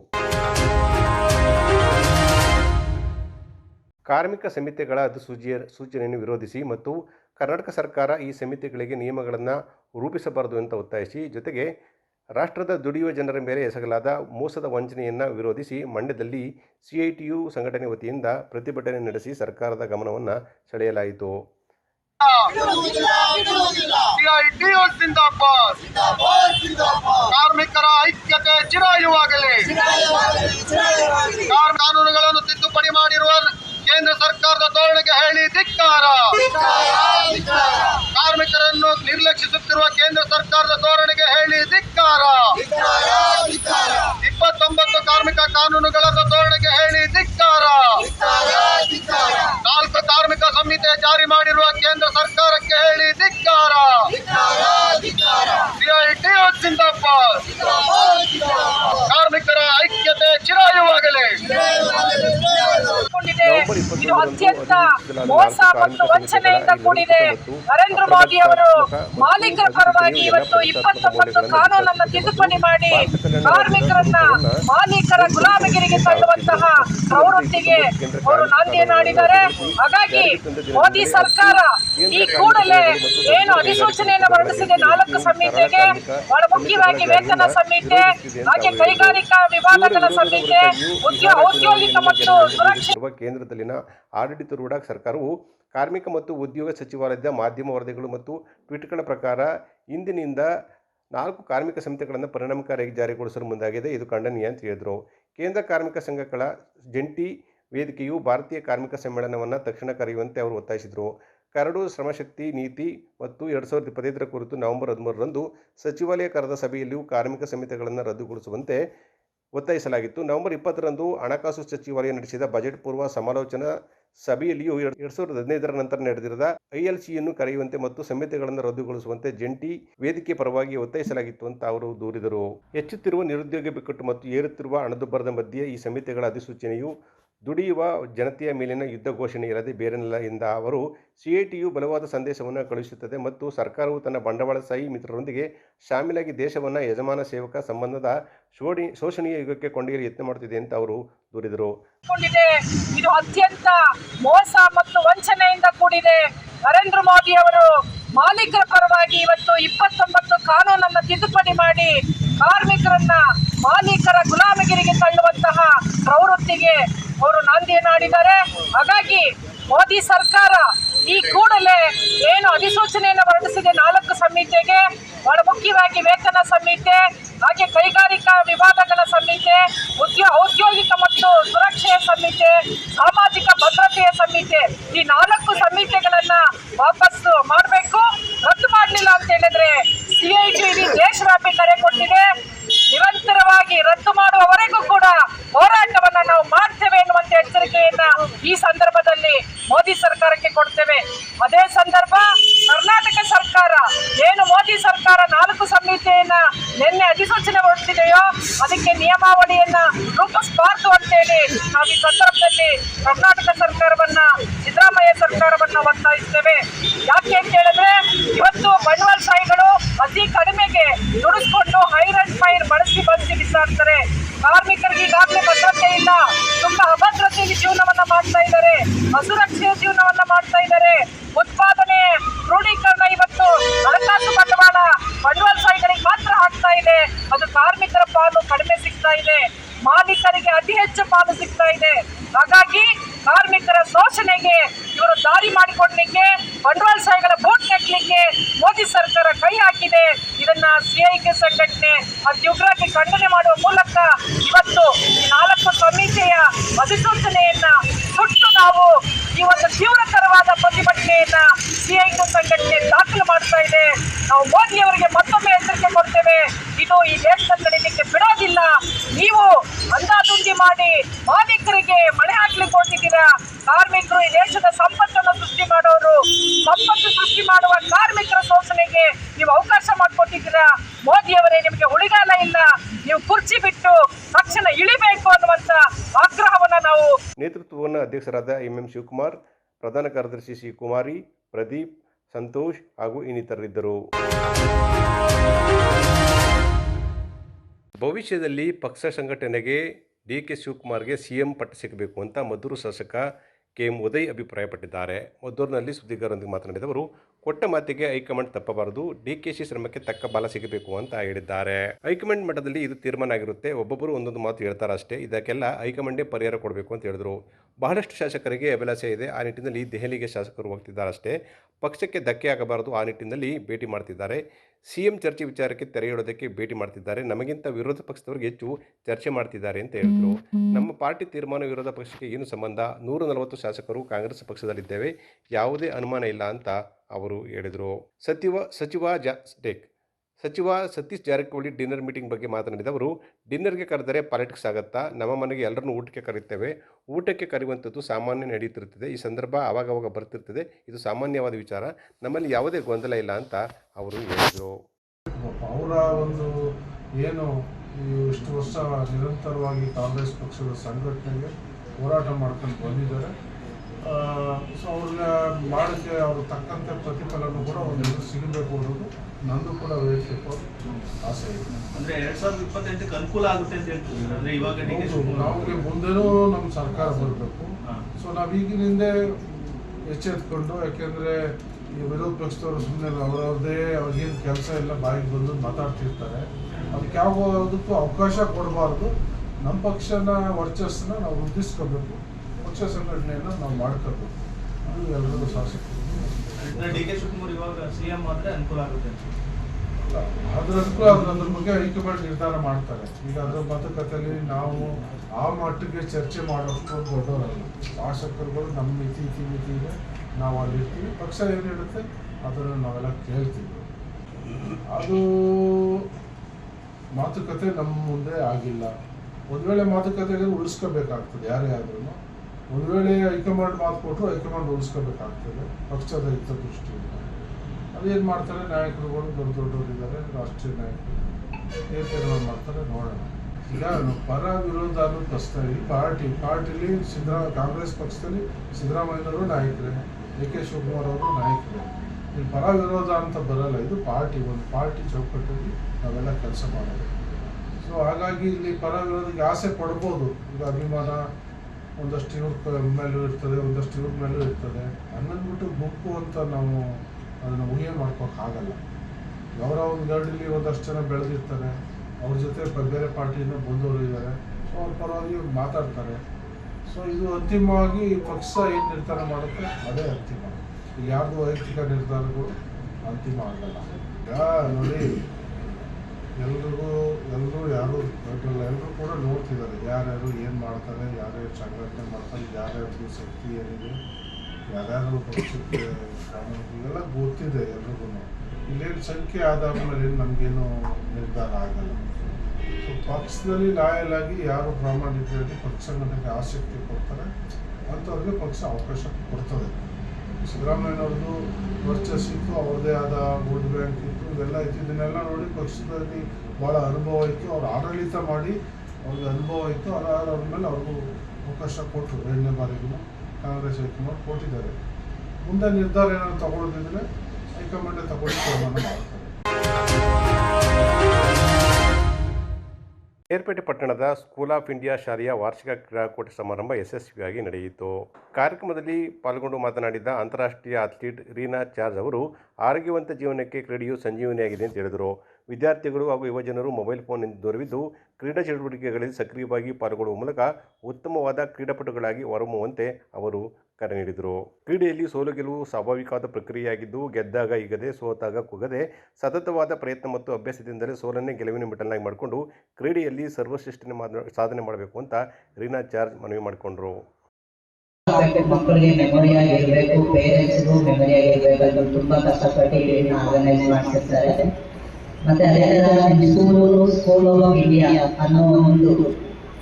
ಕಾರ್ಮಿಕ ಸಮಿತಿಗಳ ಅಧಿಸೂಚಿಯ ಸೂಚನೆಯನ್ನು ವಿರೋಧಿಸಿ ಮತ್ತು ಕರ್ನಾಟಕ ಸರ್ಕಾರ ಈ ಸಮಿತಿಗಳಿಗೆ ನಿಯಮಗಳನ್ನು ರೂಪಿಸಬಾರದು ಅಂತ ಒತ್ತಾಯಿಸಿ ಜೊತೆಗೆ ರಾಷ್ಟ್ರದ ದುಡಿಯುವ ಜನರ ಮೇಲೆ ಎಸಗಲಾದ ಮೋಸದ ವಂಚನೆಯನ್ನು ವಿರೋಧಿಸಿ ಮಂಡ್ಯದಲ್ಲಿ ಸಿಐಟಿಯು ಸಂಘಟನೆ ವತಿಯಿಂದ ಪ್ರತಿಭಟನೆ ನಡೆಸಿ ಸರ್ಕಾರದ ಗಮನವನ್ನು ಸೆಳೆಯಲಾಯಿತು. ಕಾರ್ಮಿಕರ ಐಕ್ಯತೆ ಚಿರಾಯುವಾಗಲಿ. ಕಾನೂನುಗಳನ್ನು ತಿದ್ದುಪಡಿ ಮಾಡಿರುವ ಕೇಂದ್ರ ಸರ್ಕಾರದ ಧೋರಣೆಗೆ ಹೇಳಿ ಧಿಕ್ಕಾರ. ಕಾರ್ಮಿಕರನ್ನು ನಿರ್ಲಕ್ಷಿಸುತ್ತಿರುವ ಕೇಂದ್ರ ಸರ್ಕಾರದ ಧೋರಣೆಗೆ ಹೇಳಿ ಧಿಕ್ಕಾರ. ಇಪ್ಪತ್ತೊಂಬತ್ತು ಕಾರ್ಮಿಕ ಕಾನೂನುಗಳ ಧೋರಣೆಗೆ ಹೇಳಿ ಧಿಕ್ಕಾರ. ನಾಲ್ಕು ಕಾರ್ಮಿಕ ಸಂಹಿತೆ ಜಾರಿ ಮಾಡಿರುವ ಕೇಂದ್ರ ಸರ್ಕಾರಕ್ಕೆ ಹೇಳಿ ಧಿಕ್ಕಾರ. ಕಾರ್ಮಿಕರ ಐಕ್ಯತೆ ಚಿರಾಯುವಾಗಲಿ. ಇದು ಅತ್ಯಂತ ಮೋಸ ಮತ್ತು ವಂಚನೆಯಿಂದ ಕೂಡಿದೆ. ನರೇಂದ್ರ ಮೋದಿ ಅವರು ಮಾಲೀಕರ ಪರವಾಗಿ ಇವತ್ತು ಇಪ್ಪತ್ತೊಂಬತ್ತು ಕಾನೂನನ್ನು ತಿದ್ದುಪಡಿ ಮಾಡಿ ಕಾರ್ಮಿಕರನ್ನ ಮಾಲೀಕರ ಗುಲಾಮಗಿರಿಗೆ ತಳ್ಳುವಂತಹ ಪ್ರವೃತ್ತಿಗೆ ಅವರು ನಾಂದಿಯನ್ನಾಡಿದ್ದಾರೆ ಹಾಗಾಗಿ ಮೋದಿ ಸರ್ಕಾರ ಈ ಕೂಡಲೇ ಏನು ಅಧಿಸೂಚನೆಯನ್ನು ಹೊರಡಿಸಿದೆ. ನಾಲ್ಕು ಸಂಹಿತೆಗೆ ಬಹಳ ಮುಖ್ಯವಾಗಿ ವೇತನ ಸಂಹಿತೆ ಹಾಗೆ ಕೈಗಾರಿಕಾ ಸಂಹಿತೆ ಉದ್ಯೋಗ ಔದ್ಯೋಗಿಕ ಮತ್ತು ಸುರಕ್ಷಿತ ಕೇಂದ್ರದಲ್ಲಿನ ಆಡಳಿತಾರೂಢ ಸರ್ಕಾರವು ಕಾರ್ಮಿಕ ಮತ್ತು ಉದ್ಯೋಗ ಸಚಿವಾಲಯದ ಮಾಧ್ಯಮ ವರದಿಗಳು ಮತ್ತು ಟ್ವೀಟ್ಗಳ ಪ್ರಕಾರ ಇಂದಿನಿಂದ ನಾಲ್ಕು ಕಾರ್ಮಿಕ ಸಂಸ್ಥೆಗಳನ್ನು ಪರಿಣಾಮಕಾರಿಯಾಗಿ ಜಾರಿಗೊಳಿಸಲು ಮುಂದಾಗಿದೆ. ಇದು ಖಂಡನೀಯ ಅಂತ ಹೇಳಿದರು. ಕೇಂದ್ರ ಕಾರ್ಮಿಕ ಸಂಘಗಳ ಜಂಟಿ ವೇದಿಕೆಯು ಭಾರತೀಯ ಕಾರ್ಮಿಕ ಸಮ್ಮೇಳನವನ್ನು ತಕ್ಷಣ ಕರೆಯುವಂತೆ ಅವರು ಒತ್ತಾಯಿಸಿದರು. ಕರಡು ಶ್ರಮಶಕ್ತಿ ನೀತಿ ಮತ್ತು ಎರಡು ಸಾವಿರದ ಇಪ್ಪತ್ತೈದರ ಕುರಿತು ನವೆಂಬರ್ ಹದಿಮೂರರಂದು ಸಚಿವಾಲಯ ಕರೆದ ಸಭೆಯಲ್ಲಿಯೂ ಕಾರ್ಮಿಕ ಸಮಿತಿಗಳನ್ನು ರದ್ದುಗೊಳಿಸುವಂತೆ ಒತ್ತಾಯಿಸಲಾಗಿತ್ತು. ನವೆಂಬರ್ ಇಪ್ಪತ್ತರಂದು ಹಣಕಾಸು ಸಚಿವಾಲಯ ನಡೆಸಿದ ಬಜೆಟ್ ಪೂರ್ವ ಸಮಾಲೋಚನಾ ಸಭೆಯಲ್ಲಿಯೂ ಎರಡ್ ಸಾವಿರದ ಹದಿನೈದರ ನಂತರ ನಡೆದಿರದ ಐಎಲ್ಸಿಯನ್ನು ಕರೆಯುವಂತೆ ಮತ್ತು ಸಂಹಿತೆಗಳನ್ನು ರದ್ದುಗೊಳಿಸುವಂತೆ ಜಂಟಿ ವೇದಿಕೆ ಪರವಾಗಿ ಒತ್ತಾಯಿಸಲಾಗಿತ್ತು ಅಂತ ಅವರು ದೂರಿದರು. ಹೆಚ್ಚುತ್ತಿರುವ ನಿರುದ್ಯೋಗ ಬಿಕ್ಕಟ್ಟು ಮತ್ತು ಏರುತ್ತಿರುವ ಹಣದುಬ್ಬರದ ಮಧ್ಯೆ ಈ ಸಂಹಿತೆಗಳ ಅಧಿಸೂಚನೆಯು ದುಡಿಯುವ ಜನತೆಯ ಮೇಲಿನ ಯುದ್ಧ ಘೋಷಣೆ ಇರದೆ ಬೇರೆಲ್ಲ ಎಂದ ಅವರು ಸಿಐಟಿಯು ಬಲವಾದ ಸಂದೇಶವನ್ನು ಕಳುಹಿಸುತ್ತದೆ ಮತ್ತು ಸರ್ಕಾರವು ತನ್ನ ಬಂಡವಾಳ ಬಂಡವಾಳಶಾಹಿ ಮಿತ್ರರೊಂದಿಗೆ ಶಾಮೀಲಾಗಿ ದೇಶವನ್ನು ಯಜಮಾನ ಸೇವಕ ಸಂಬಂಧದ ಶೋಡಿ, ಶೋಷಣೀಯ ಯುಗಕ್ಕೆ ಕೊಂಡೊಯ್ಯಲು ಯತ್ನ ಮಾಡುತ್ತಿದೆ ಅಂತ ಅವರು ದೂರಿದರು. ಇದು ಅತ್ಯಂತ ಮೋಸ ಮತ್ತು ವಂಚನೆಯಿಂದ ಕೂಡಿದೆ. ನರೇಂದ್ರ ಮೋದಿ ಅವರು ಮಾಲೀಕರ ಪರವಾಗಿ ಇವತ್ತು ಇಪ್ಪತ್ತೊಂಬತ್ತು ಕಾನೂನನ್ನು ತಿದ್ದುಪಡಿ ಮಾಡಿ ಕಾರ್ಮಿಕರನ್ನ ಮಾಲೀಕರ ಗುಲಾಮಗಿರಿಗೆ ತಳ್ಳುವಂತಹ ಪ್ರವೃತ್ತಿಗೆ ಅವರು ನಾಂದಿಯನ್ನಾಡಿದ್ದಾರೆ ಹಾಗಾಗಿ ಮೋದಿ ಸರ್ಕಾರ ಈ ಕೂಡಲೇ ಏನು ಅಧಿಸೂಚನೆಯನ್ನು ಹೊರಡಿಸಿದೆ. ನಾಲ್ಕು ಸಂಹಿತೆಗೆ ಬಹಳ ಮುಖ್ಯವಾಗಿ ವೇತನ ಸಮಿತಿ, ಹಾಗೆ ಕೈಗಾರಿಕಾ ವಿಭಾಗಗಳ ಸಮಿತಿ, ಉದ್ಯೋ, ಔದ್ಯೋಗಿಕ ಮತ್ತು ಸುರಕ್ಷೆಯ ಸಮಿತಿ, ಸಾಮಾಜಿಕ ಭದ್ರತೆಯ ಸಮಿತಿ ಈ ನಾಲ್ಕು ಸಂಹಿತೆಗಳನ್ನ ವಾಪಸ್ಸು ಮಾಡಬೇಕು. ರದ್ದು ಮಾಡಲಿಲ್ಲ ಅಂತ ಹೇಳಿದ್ರೆ ಸಿಐಟಿ ದೇಶವ್ಯಾಪಿ ಕರೆ ಕೊಟ್ಟಿದೆ. ನಿರಂತರವಾಗಿ ರದ್ದು ಮಾಡುವವರೆಗೂ ಕೂಡ ಹೋರಾಟವನ್ನ ನಾವು ಮಾಡ್ತೇವೆ ಎನ್ನುವಂತ ಎಚ್ಚರಿಕೆಯನ್ನ ಈ ಸಂದರ್ಭದಲ್ಲಿ ಮೋದಿ ಸರ್ಕಾರಕ್ಕೆ ಕೊಡ್ತೇವೆ. ಅದೇ ಸಂದರ್ಭ ಕರ್ನಾಟಕ ಸರ್ಕಾರ, ಏನು ಮೋದಿ ಸರ್ಕಾರ ನಾಲ್ಕು ಸಂಹಿತೆಯನ್ನ ನಿನ್ನೆ ಅಧಿಸೂಚನೆ ಹೊರಡಿಸಿದೆಯೋ, ಅದಕ್ಕೆ ನಿಯಮಾವಳಿಯನ್ನ ರೂಪಿಸಬಾರ್ದು ಅಂತೇಳಿ ನಾವು ಈ ಸಂದರ್ಭದಲ್ಲಿ ಕರ್ನಾಟಕ ಸರ್ಕಾರವನ್ನ ಸಿದ್ದರಾಮಯ್ಯ ಸರ್ಕಾರವನ್ನ ಒತ್ತಾಯಿಸ್ತೇವೆ ಯಾಕೆ ಅಂತ ಹೇಳಿದ್ರೆ ಇವತ್ತು ಬಂಡವಾಳಶಾಹಿಗಳು ಅತಿ ಕಡಿಮೆಗೆ ದುಡಿಸ್ಕೊಂಡು ಹೈರ್ ಅಂಡ್ ಫೈರ್ ಬಳಸಿ ಬಳಸಿ ಬಿಸಾಡ್ತಾರೆ ಕಾರ್ಮಿಕರಿಗೆ ಈಗಾಗಲೇ ಭದ್ರತೆ ಇಲ್ಲ ತುಂಬಾ ಅಭದ್ರತೆಯಲ್ಲಿ ಜೀವನವನ್ನ ಮಾಡ್ತಾ ಇದ್ದಾರೆ ಅಸುರಕ್ಷೆಯ ಜೀವನವನ್ನ ಮಾಡ್ತಾ ಇದ್ದಾರೆ ಉತ್ಪಾದನೆ ಕ್ರೋಢೀಕರಣ ಇವತ್ತು ಹಣಕಾಸು ಬಂಡವಾಳ ಬಂಡವಾಳಶಾಹಿಗಳಿಗೆ ಮಾತ್ರ ಆಗ್ತಾ ಇದೆ ಅದು ಕಾರ್ಮಿಕರ ಪಾಲು ಕಡಿಮೆ ಸಿಗ್ತಾ ಇದೆ ಮಾಲೀಕರಿಗೆ ಅತಿ ಹೆಚ್ಚು ಪಾಲು ಸಿಗ್ತಾ ಇದೆ ಹಾಗಾಗಿ ಕಾರ್ಮಿಕರ ಶೋಷಣೆಗೆ ಇವರು ದಾರಿ ಮಾಡಿಕೊಡ್ಲಿಕ್ಕೆ ಬಂಡವಾಳಶಾಹಿಗಳ ಬೋಟ್ ಕಟ್ಟಲಿಕ್ಕೆ ಮೋದಿ ಸರ್ಕಾರ ಕೈ ಹಾಕಿದೆ. ಇದನ್ನ ಸಿಐಕೆ ಸಂಘಟನೆ ಅತ್ಯುಗ್ರಕ್ಕೆ ಖಂಡನೆ ಮಾಡುವ ಮೂಲಕ ಇವತ್ತು ನಾಲ್ಕು ಸಮಿತಿಯ ಅಧಿಸೂಚನೆಯನ್ನ ಸುಟ್ಟು ನಾವು ಈ ಒಂದು ತೀವ್ರತರವಾದ ಪ್ರತಿಭಟನೆಯನ್ನ ಸಿಐಕೆ ಸಂಘಟನೆ ದಾಖಲು ಮಾಡ್ತಾ ಇದೆ. ನಾವು ಮೋದಿಯವರಿಗೆ ಮತ್ತೊಮ್ಮೆ ಎಚ್ಚರಿಕೆ ಕೊಡ್ತೇವೆ. ಇದು ಈ ದೇಶದಲ್ಲಿ ನಡೀಲಿಕ್ಕೆ ಬಿಡೋದಿಲ್ಲ. ನೀವು ಅಂದಾಜುಂದಿ ಮಾಡಿ ಮಾಲೀಕರಿಗೆ ಮಳೆ ಹಾಕ್ಲಿಕ್ಕೆ ಕೊಟ್ಟಿದ್ದೀರಾ ಕಾರ್ಮಿಕರು ಈ ದೇಶದ ಸಂಪತ್ತನ್ನು ಸೃಷ್ಟಿ ಮಾಡೋರು. ಸಂಪತ್ತು ಸೃಷ್ಟಿ ಮಾಡುವ ಕಾರ್ಮಿಕರ ಶೋಷಣೆಗೆ ನೀವು ಅವಕಾಶ ಮಾಡಿಕೊಟ್ಟಿದ್ದೀರಾ? ಮೋದಿಯವರೇ, ನಿಮಗೆ ಉಳಿಗಾಲ ಇಲ್ಲ. ನೀವು ಕುರ್ಚಿ ಬಿಟ್ಟು ತಕ್ಷಣ ಇಳಿಬೇಕು ಅನ್ನುವಂತ ಆಗ್ರಹವನ್ನ ನಾವು ನೇತೃತ್ವವನ್ನು ಅಧ್ಯಕ್ಷರಾದ ಎಂ ಎಂ ಶಿವಕುಮಾರ್, ಪ್ರಧಾನ ಕಾರ್ಯದರ್ಶಿ ಸಿ ಕುಮಾರಿ ಪ್ರದೀಪ್, ಸಂತೋಷ್ ಹಾಗೂ ಇನ್ನಿತರರಿದ್ದರು. ಭವಿಷ್ಯದಲ್ಲಿ ಪಕ್ಷ ಸಂಘಟನೆಗೆ ಡಿ ಕೆ ಶಿವಕುಮಾರ್ಗೆ ಸಿ ಎಂ ಪಟ್ಟ ಸಿಗಬೇಕು ಅಂತ ಮದ್ದೂರು ಶಾಸಕ ಕೆ ಎಂ ಉದಯ್ ಅಭಿಪ್ರಾಯಪಟ್ಟಿದ್ದಾರೆ. ಮದ್ದೂರಿನಲ್ಲಿ ಸುದ್ದಿಗಾರರೊಂದಿಗೆ ಮಾತನಾಡಿದವರು ಕೊಟ್ಟ ಮಾತಿಗೆ ಹೈಕಮಾಂಡ್ ತಪ್ಪಬಾರದು, ಡಿ ಕೆ ಶಿ ಶ್ರಮಕ್ಕೆ ತಕ್ಕ ಬಲ ಸಿಗಬೇಕು ಅಂತ ಹೇಳಿದ್ದಾರೆ. ಹೈಕಮಾಂಡ್ ಮಟ್ಟದಲ್ಲಿ ಇದು ತೀರ್ಮಾನ ಆಗಿರುತ್ತೆ. ಒಬ್ಬೊಬ್ಬರು ಒಂದೊಂದು ಮಾತು ಹೇಳ್ತಾರೆ ಅಷ್ಟೇ. ಇದಕ್ಕೆಲ್ಲ ಹೈಕಮಾಂಡೇ ಪರಿಹಾರ ಕೊಡಬೇಕು ಅಂತ ಹೇಳಿದರು. ಬಹಳಷ್ಟು ಶಾಸಕರಿಗೆ ಅಭಿಲಾಷೆ ಇದೆ. ಆ ನಿಟ್ಟಿನಲ್ಲಿ ದೆಹಲಿಗೆ ಶಾಸಕರು ಹೋಗ್ತಿದ್ದಾರೆ ಅಷ್ಟೇ. ಪಕ್ಷಕ್ಕೆ ಧಕ್ಕೆ ಆಗಬಾರದು. ಆ ನಿಟ್ಟಿನಲ್ಲಿ ಭೇಟಿ ಮಾಡ್ತಿದ್ದಾರೆ. ಸಿಎಂ ಚರ್ಚೆ ವಿಚಾರಕ್ಕೆ ತೆರೆಯಿಡೋದಕ್ಕೆ ಭೇಟಿ ಮಾಡ್ತಿದ್ದಾರೆ. ನಮಗಿಂತ ವಿರೋಧ ಪಕ್ಷದವರಿಗೆ ಹೆಚ್ಚು ಚರ್ಚೆ ಮಾಡ್ತಿದ್ದಾರೆ ಅಂತ ಹೇಳಿದ್ರು. ನಮ್ಮ ಪಾರ್ಟಿ ತೀರ್ಮಾನ ವಿರೋಧ ಪಕ್ಷಕ್ಕೆ ಏನು ಸಂಬಂಧ? ನೂರ ನಲವತ್ತು ಶಾಸಕರು ಕಾಂಗ್ರೆಸ್ ಪಕ್ಷದಲ್ಲಿದ್ದೇವೆ. ಯಾವುದೇ ಅನುಮಾನ ಇಲ್ಲ ಅಂತ ಅವರು ಹೇಳಿದರು. ಸಚಿವ ಸಚಿವ ಜಾ ಟೇಕ್ ಸಚಿವ ಸತೀಶ್ ಜಾರಕಿಹೊಳಿ ಡಿನ್ನರ್ ಮೀಟಿಂಗ್ ಬಗ್ಗೆ ಮಾತನಾಡಿದ ಅವರು, ಡಿನ್ನರ್ಗೆ ಕರೆದರೆ ಪಾಲಿಟಿಕ್ಸ್ ಆಗುತ್ತಾ? ನಮ್ಮ ಮನೆಗೆ ಎಲ್ಲರನ್ನೂ ಊಟಕ್ಕೆ ಕರೀತೇವೆ ಊಟಕ್ಕೆ ಕರೆಯುವಂಥದ್ದು ಸಾಮಾನ್ಯ ನಡೀತಿರ್ತದೆ ಈ ಸಂದರ್ಭ ಆವಾಗವಾಗ ಬರ್ತಿರ್ತದೆ ಇದು ಸಾಮಾನ್ಯವಾದ ವಿಚಾರ. ನಮ್ಮಲ್ಲಿ ಯಾವುದೇ ಗೊಂದಲ ಇಲ್ಲ ಅಂತ ಅವರು ಹೇಳಿದರು. ಅವರ ಒಂದು ಏನು ಇಷ್ಟು ವರ್ಷ ನಿರಂತರವಾಗಿ ಕಾಂಗ್ರೆಸ್ ಪಕ್ಷದ ಸಂಘಟನೆಗೆ ಹೋರಾಟ ಮಾಡ್ಕೊಂಡು ಬಂದಿದ್ದಾರೆ. ಸೊ ಅವ್ರನ್ನ ಮಾಡೋಕ್ಕೆ ಅವ್ರ ತಕ್ಕಂತೆ ಪ್ರತಿಫಲನೂ ಕೂಡ ಒಂದು ಸಿಗಬೇಕು ಅನ್ನೋದು ನಂದು ಕೂಡ ವೈಯಕ್ತಿಕ ಆಸೆ ಇದೆ ಅಂದ್ರೆ ಎರಡ್ ಸಾವಿರದ ಇಪ್ಪತ್ತೆಂಟಕ್ಕೆ ಅನುಕೂಲ ಆಗುತ್ತೆ ಅಂತ ಹೇಳ್ತೀವಿ ಅಂದ್ರೆ ಇವಾಗ ನಮಗೆ ಮುಂದೆನೂ ನಮ್ಮ ಸರ್ಕಾರ ಬರಬೇಕು. ಸೊ ನಾವು ಈಗಿನಿಂದ ಎಚ್ಚೆತ್ಕೊಂಡು ಯಾಕೆಂದರೆ ಈ ವಿರೋಧ ಪಕ್ಷದವರು ಸುಮ್ಮನೆ ಅವರವ್ರದೇ ಅವ್ರಿಗೇನು ಕೆಲಸ ಎಲ್ಲ ಬಾಯಿಗೆ ಬಂದು ಮಾತಾಡ್ತಿರ್ತಾರೆ. ಅದಕ್ಕೆ ಯಾವುದಕ್ಕೂ ಅವಕಾಶ ಕೊಡಬಾರ್ದು. ನಮ್ಮ ಪಕ್ಷನ ವರ್ಚಸ್ಸನ್ನ ನಾವು ವೃದ್ಧಿಸ್ಕೋಬೇಕು. ಪಕ್ಷ ಸಂಘಟನೆಯನ್ನು ನಾವು ಮಾಡ್ಕೋಬೇಕು. ಅದು ಎಲ್ಲರಿಗೂ ಶಾಸಕರು ಡಿ ಕೆ ಇವಾಗ ಸಿಎಂ ಆದ್ರೆ ಅನುಕೂಲ ಆಗುತ್ತೆ ಅದ್ರ ಬಗ್ಗೆ ಹೈಕಮಾಂಡ್ ನಿರ್ಧಾರ ಮಾಡ್ತಾರೆ. ಈಗ ಅದರ ಮಾತುಕತೆಯಲ್ಲಿ ನಾವು ಆ ಮಟ್ಟಿಗೆ ಚರ್ಚೆ ಮಾಡೋಷ್ಟು ದೊಡ್ಡವರಲ್ಲ. ಶಾಸಕರುಗಳು ನಮ್ಮ ಮಿತಿ, ಇತಿ, ಮಿತಿ ಇದೆ. ನಾವು ಅಲ್ಲಿರ್ತೀವಿ. ಪಕ್ಷ ಏನು ಹೇಳುತ್ತೆ? ಅದನ್ನು ನಾವೆಲ್ಲ ಕೇಳ್ತೀವಿ. ಅದು ಮಾತುಕತೆ ನಮ್ಮ ಮುಂದೆ ಆಗಿಲ್ಲ. ಒಂದು ವೇಳೆ ಮಾತುಕತೆಗೆ ಉಳಿಸ್ಕೋಬೇಕಾಗ್ತದೆ, ಯಾರೇ ಆದ್ರೂ ಒಂದು ವೇಳೆ ಹೈಕಮಾಂಡ್ ಮಾತು ಕೊಟ್ಟರು ಹೈಕಮಾಂಡ್ ಉಳಿಸ್ಕೋಬೇಕಾಗ್ತದೆ ಪಕ್ಷದ ಹಿತದೃಷ್ಟಿಯಿಂದ. ಅದೇನು ಮಾಡ್ತಾರೆ, ನಾಯಕರುಗಳು ದೊಡ್ಡ ದೊಡ್ಡವರಿದ್ದಾರೆ, ರಾಷ್ಟ್ರೀಯ ನಾಯಕರು. ಏನು ಮಾಡ್ತಾರೆ ನೋಡೋಣ. ಈಗ ಪರ ವಿರೋಧ ಅನ್ನೋದು ಪ್ರಶ್ನೆ ಈ ಪಾರ್ಟಿ, ಪಾರ್ಟಿಲಿ ಸಿದ್ದರಾ ಕಾಂಗ್ರೆಸ್ ಪಕ್ಷದಲ್ಲಿ ಸಿದ್ದರಾಮಯ್ಯನವರು ನಾಯಕರೇ ಡಿ ಕೆ ಶಿವಕುಮಾರ್ ಅವರು ನಾಯಕರೇ. ಇಲ್ಲಿ ಪರ ವಿರೋಧ ಅಂತ ಬರಲ್ಲ, ಇದು ಪಾರ್ಟಿ, ಒಂದು ಪಾರ್ಟಿ ಚೌಕಟ್ಟಲ್ಲಿ ನಾವೆಲ್ಲ ಕೆಲಸ ಮಾಡೋದು. ಸೊ ಹಾಗಾಗಿ ಇಲ್ಲಿ ಪರ ವಿರೋಧಕ್ಕೆ ಆಸೆ ಪಡ್ಬೋದು ಈಗ ಅಭಿಮಾನ ಒಂದಷ್ಟು ಇವ್ರ ಮೇಲೂ ಇರ್ತದೆ ಒಂದಷ್ಟು ಇವ್ರ ಮೇಲೂ ಇರ್ತದೆ. ಹಂಗಂದ್ಬಿಟ್ಟು ಗುಂಪು ಅಂತ ನಾವು ಅದನ್ನು ಊಹೆ ಮಾಡ್ಕೋಕ್ಕಾಗಲ್ಲ. ಅವರ ಒಂದು ಗರ್ಡಲ್ಲಿ ಒಂದಷ್ಟು ಜನ ಬೆಳೆದಿರ್ತಾರೆ. ಅವ್ರ ಜೊತೆ ಬೇರೆ ಪಾರ್ಟಿಯಿಂದ ಬಂದವರು ಇದ್ದಾರೆ ಸೊ ಅವ್ರ ಪರವಾಗಿ ಇವ್ರು ಮಾತಾಡ್ತಾರೆ. ಸೊ ಇದು ಅಂತಿಮವಾಗಿ ಪಕ್ಷ ಏನು ನಿರ್ಧಾರ ಮಾಡುತ್ತೆ? ಅದೇ ಅಂತಿಮ. ಯಾರ್ದು ವೈಯಕ್ತಿಕ ನಿರ್ಧಾರಗಳು ಅಂತಿಮ ಆಗಲ್ಲ. ಈಗ ನೋಡಿ ಎಲ್ರಿಗೂ ಎಲ್ಲರೂ ಯಾರು ಎಲ್ಲರೂ ಕೂಡ ನೋಡ್ತಿದ್ದಾರೆ ಯಾರ್ಯಾರು ಏನು ಮಾಡ್ತಾರೆ, ಯಾರ್ಯಾರು ಸಂಘಟನೆ ಮಾಡ್ತಾರೆ, ಯಾರ್ಯಾರ್ದು ಶಕ್ತಿ ಏನಿದೆ, ಯಾರ್ಯಾರು ಪಕ್ಷಕ್ಕೆ ಕಾನೂನು ಇವೆಲ್ಲ ಗೊತ್ತಿದೆ ಎಲ್ರಿಗೂ. ಇಲ್ಲೇನು ಸಂಖ್ಯೆ ಆಧಾರ ಮೇಲೆ ನಮಗೇನು ನಿರ್ಧಾರ ಆಗಲ್ಲ. ಸೊ ಪಕ್ಷದಲ್ಲಿ ಲಾಯಲ್ ಆಗಿ ಯಾರು ಪ್ರಾಮಾಣಿಕವಾಗಿ ಪಕ್ಷ ಸಂಘಟನೆಗೆ ಆಸಕ್ತಿ ಕೊಡ್ತಾರೆ, ಅಂಥವ್ರಿಗೆ ಪಕ್ಷ ಅವಕಾಶ ಕೊಡ್ತದೆ. ಸಿದ್ದರಾಮಯ್ಯನವ್ರದ್ದು ವರ್ಚಸ್ ಇತ್ತು ಅವ್ರದ್ದೇ ಆದ ವೋಟ್ ಬ್ಯಾಂಕ್ ಇತ್ತು. ಇವೆಲ್ಲ ಇತ್ತು ಇದನ್ನೆಲ್ಲ ನೋಡಿ ಪಕ್ಷದಲ್ಲಿ ಭಾಳ ಅನುಭವ ಇತ್ತು. ಅವ್ರು ಆಡಳಿತ ಮಾಡಿ ಅವ್ರಿಗೆ ಅನುಭವ ಇತ್ತು. ಅದಾದ ಮೇಲೆ ಅವ್ರಿಗೂ ಅವಕಾಶ ಕೊಟ್ಟರು ಎರಡನೇ ಬಾರಿಗೂ. ಕಾಂಗ್ರೆಸ್ ಹೈಕಮಾಂಡ್ ಕೊಟ್ಟಿದ್ದಾರೆ. ಮುಂದೆ ನಿರ್ಧಾರ ಏನಾದ್ರು ತಗೊಳ್ಳೋದಿದ್ರೆ ಹೈಕಮಾಂಡೇ ತಗೊಳ್ಳಿ ತೀರ್ಮಾನ ಮಾಡ್ತಾರೆ. ಏರ್ಪೇಟೆ ಪಟ್ಟಣದ ಸ್ಕೂಲ್ ಆಫ್ ಇಂಡಿಯಾ ಶಾಲೆಯ ವಾರ್ಷಿಕ ಕ್ರೀಡಾಕೂಟ ಸಮಾರಂಭ ಯಶಸ್ವಿಯಾಗಿ ನಡೆಯಿತು. ಕಾರ್ಯಕ್ರಮದಲ್ಲಿ ಪಾಲ್ಗೊಂಡು ಮಾತನಾಡಿದ ಅಂತಾರಾಷ್ಟ್ರೀಯ ಅಥ್ಲೀಟ್ ರೀನಾ ಚಾರ್ಜ್ ಅವರು, ಆರೋಗ್ಯವಂತ ಜೀವನಕ್ಕೆ ಕ್ರೀಡೆಯು ಸಂಜೀವನಿಯಾಗಿದೆ ಅಂತ ಹೇಳಿದರು. ವಿದ್ಯಾರ್ಥಿಗಳು ಹಾಗೂ ಯುವಜನರು ಮೊಬೈಲ್ ಫೋನ್ನಿಂದ ದೂರವಿದ್ದು, ಕ್ರೀಡಾ ಚಟುವಟಿಕೆಗಳಲ್ಲಿ ಸಕ್ರಿಯವಾಗಿ ಪಾಲ್ಗೊಳ್ಳುವ ಮೂಲಕ ಉತ್ತಮವಾದ ಕ್ರೀಡಾಪಟುಗಳಾಗಿ ಹೊರಹೊಮ್ಮುವಂತೆ ಅವರು ಕರೆ ನೀಡಿದರು. ಕ್ರೀಡೆಯಲ್ಲಿ ಸೋಲು ಗೆಲುವು ಸ್ವಾಭಾವಿಕವಾದ ಪ್ರಕ್ರಿಯೆಯಾಗಿದ್ದು, ಗೆದ್ದಾಗ ಈಗದೆ, ಸೋತಾಗ ಕುಗದೆ ಸತತವಾದ ಪ್ರಯತ್ನ ಮತ್ತು ಅಭ್ಯಾಸದಿಂದಲೇ ಸೋಲನ್ನೇ ಗೆಲುವಿನ ಮೆಟಲ್ನಾಗಿ ಮಾಡಿಕೊಂಡು ಕ್ರೀಡೆಯಲ್ಲಿ ಸರ್ವಶ್ರೇಷ್ಠನೆ ಸಾಧನೆ ಮಾಡಬೇಕು ಅಂತ ರೀನಾ ಚಾರ್ಜ್ ಮನವಿ ಮಾಡಿಕೊಂಡ್ರು. ಮಕ್ಕಳಿಗೆ ಮೆಮೊರಿಯಾಗಿ ಇರಬೇಕು ಪೇರೆಂಟ್ಸ್ಗೂ ಮೆಮೊರಿಯಾಗಿ ಇರಬೇಕು ತುಂಬಾ ಕಷ್ಟಪಟ್ಟು ಇದನ್ನ ಆರ್ಗನೈಸ್ ಮಾಡ್ತಿರ್ತಾರೆ. ಮತ್ತೆ ಅದೇ ತರ ಸ್ಕೂಲು ಸ್ಕೂಲ್ ಆಫ್ ಇಂಡಿಯಾ ಅನ್ನೋ ಒಂದು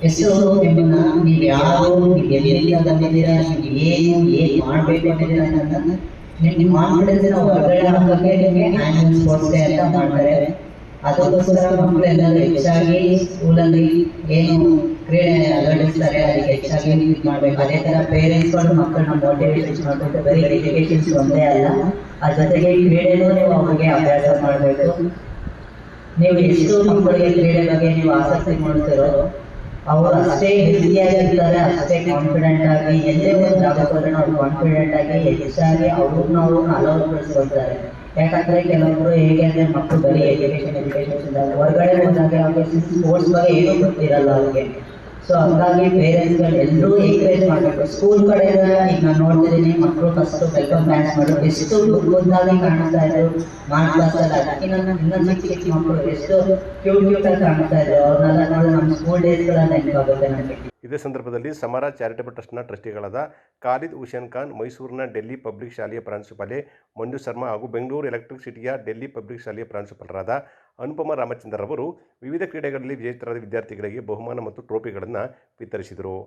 ಹೆಸರು ನಿಮ್ಮನ್ನ ನೀವು ಯಾರು ನೀವು ನೀವು ಏನು, ಏನ್ ಮಾಡ್ಬೇಕು ಅಂತಿದ್ದೀರಾ ಅನ್ನೋದನ್ನ ನಿಮ್ಮ ಕಾನ್ಫಿಡೆನ್ಸ್ ಹೊರಗಡೆ ಹಾಕೋಕೆ ನಿಮಗೆ ಆನ್ಯುವಲ್ ಸ್ಪೋರ್ಟ್ಸ್ ಅದಕ್ಕೋಸ್ಕರ ಮಕ್ಕಳೆಲ್ಲರೂ ಹೆಚ್ಚಾಗಿ ಸ್ಕೂಲಲ್ಲಿ ಏನು ಕ್ರೀಡೆ ಅಳವಡಿಸ್ತಾರೆ ಅದಕ್ಕೆ ಹೆಚ್ಚಾಗಿ ಇದು ಮಾಡ್ಬೇಕು. ಅದೇ ತರ ಪೇರೆಂಟ್ಸ್ಗಳು ಮಕ್ಕಳನ್ನ ಮೋಟಿವೇಶನ್ ಮಾಡ್ಬೇಕು ಬರೀ ಎಜುಕೇಶನ್ಸ್ ಒಂದೇ ಅಲ್ಲ, ಅದ್ರ ಜೊತೆಗೆ ಕ್ರೀಡೆನೂ ನೀವು ಅವ್ರಿಗೆ ಅಭ್ಯಾಸ ಮಾಡಬೇಕು. ನೀವು ಎಷ್ಟು ಮಕ್ಕಳಿಗೆ ಕ್ರೀಡೆ ಬಗ್ಗೆ ನೀವು ಆಸಕ್ತಿ ಮಾಡ್ತೀರೋ ಅವರು ಅಷ್ಟೇ ಹೆಲ್ತಿಯಾಗಿರ್ತಾರೆ ಅಷ್ಟೇ ಕಾನ್ಫಿಡೆಂಟ್ ಆಗಿ, ಎಲ್ಲೇ ಒಂದು ಹೋದ್ರೆ ಅವ್ರು ಕಾನ್ಫಿಡೆಂಟ್ ಆಗಿ ಹೆಚ್ಚಾಗಿ ಅವ್ರನ್ನ ಅವ್ರನ್ನ ಅಳವಡಿಸ್ಕೊಳ್ತಾರೆ ಯಾಕಂದ್ರೆ ಕೆಲವೊಬ್ರು ಹೇಗೆ ಅಂದ್ರೆ ಮಕ್ಕಳು ಬರೀ ಎಜುಕೇಶನ್ ಎಜುಕೇಶನ್ ಹೊರಗಡೆ ಹೋದಾಗ ಅವ್ರಿಗೆ ಸ್ಪೋರ್ಟ್ಸ್ ಬಗ್ಗೆ ಏನೂ ಗೊತ್ತಿರಲ್ಲ ಅವ್ರಿಗೆ. ಸೊ ಹಂಗಾಗಿ ಪೇರೆಂಟ್ಸ್ಗಳು ಎಲ್ಲರೂ ಎಂಕರೇಜ್ ಮಾಡಬೇಕು. ಸ್ಕೂಲ್ ಕಡೆಯಿಂದ ಈಗ ನಾನು ನೋಡ್ತಿದ್ದೀನಿ ಮಕ್ಕಳು ಫಸ್ಟ್ ವೆಲ್ಕಮ್ ಡ್ಯಾನ್ಸ್ ಮಾಡೋದು ಎಷ್ಟು ಮುದ್ದಾಗಿ ಕಾಣಿಸ್ತಾ ಇದ್ರು. ಮಾರ್ಚ್ ಕ್ಲಾಸಲ್ಲಿ ಅದಕ್ಕೆ ನನ್ನ ಇನ್ನೊಂದು ಚಿಕ್ಕ ಚಿಕ್ಕ ಮಕ್ಕಳು ಎಷ್ಟು ಕ್ಯೂಟ್ ಕ್ಯೂಟ್ ಆಗಿ ಕಾಣಿಸ್ತಾ ಇದ್ರು. ಅವ್ರನ್ನೆಲ್ಲ ನೋಡಿ, ನಮ್ಮ ಸ್ಕೂಲ್ ಡೇಸ್ಗಳೆಲ್ಲ ನೆನಪಾಗುತ್ತೆ ನನಗೆ. ಇದೇ ಸಂದರ್ಭದಲ್ಲಿ ಸಮರ ಚಾರಿಟೇಬಲ್ ಟ್ರಸ್ಟ್ನ ಟ್ರಸ್ಟಿಗಳಾದ ಖಾಲಿದ್ ಹುಸೇನ್ ಖಾನ್, ಮೈಸೂರಿನ ಡೆಲ್ಲಿ ಪಬ್ಲಿಕ್ ಶಾಲೆಯ ಪ್ರಾಂಶುಪಾಲೆ, ಮಂಜು ಶರ್ಮಾ ಹಾಗೂ ಬೆಂಗಳೂರು ಎಲೆಕ್ಟ್ರಿಕ್ ಸಿಟಿಯ ಡೆಲ್ಲಿ ಪಬ್ಲಿಕ್ ಶಾಲೆಯ ಪ್ರಾಂಶುಪಾಲರಾದ ಅನುಪಮ ರಾಮಚಂದ್ರ ಅವರು ವಿವಿಧ ಕ್ರೀಡೆಗಳಲ್ಲಿ ವಿಜೇತರಾದ ವಿದ್ಯಾರ್ಥಿಗಳಿಗೆ ಬಹುಮಾನ ಮತ್ತು ಟ್ರೋಫಿಗಳನ್ನು ವಿತರಿಸಿದರು.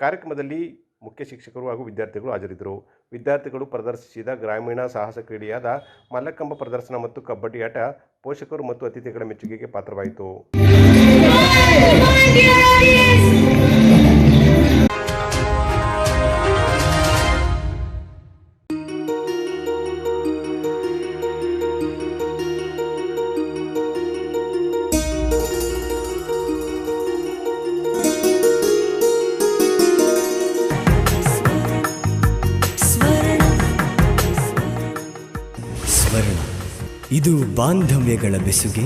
ಕಾರ್ಯಕ್ರಮದಲ್ಲಿ ಮುಖ್ಯ ಶಿಕ್ಷಕರು ಹಾಗೂ ವಿದ್ಯಾರ್ಥಿಗಳು ಹಾಜರಿದ್ದರು. ವಿದ್ಯಾರ್ಥಿಗಳು ಪ್ರದರ್ಶಿಸಿದ ಗ್ರಾಮೀಣ ಸಾಹಸ ಕ್ರೀಡೆಯಾದ ಮಲ್ಲಕಂಬ ಪ್ರದರ್ಶನ ಮತ್ತು ಕಬಡ್ಡಿ ಆಟ ಪೋಷಕರು ಮತ್ತು ಅತಿಥಿಗಳ ಮೆಚ್ಚುಗೆಗೆ ಪಾತ್ರವಾಯಿತು. ಬಾಂಧವ್ಯಗಳ ಬೆಸುಗೆ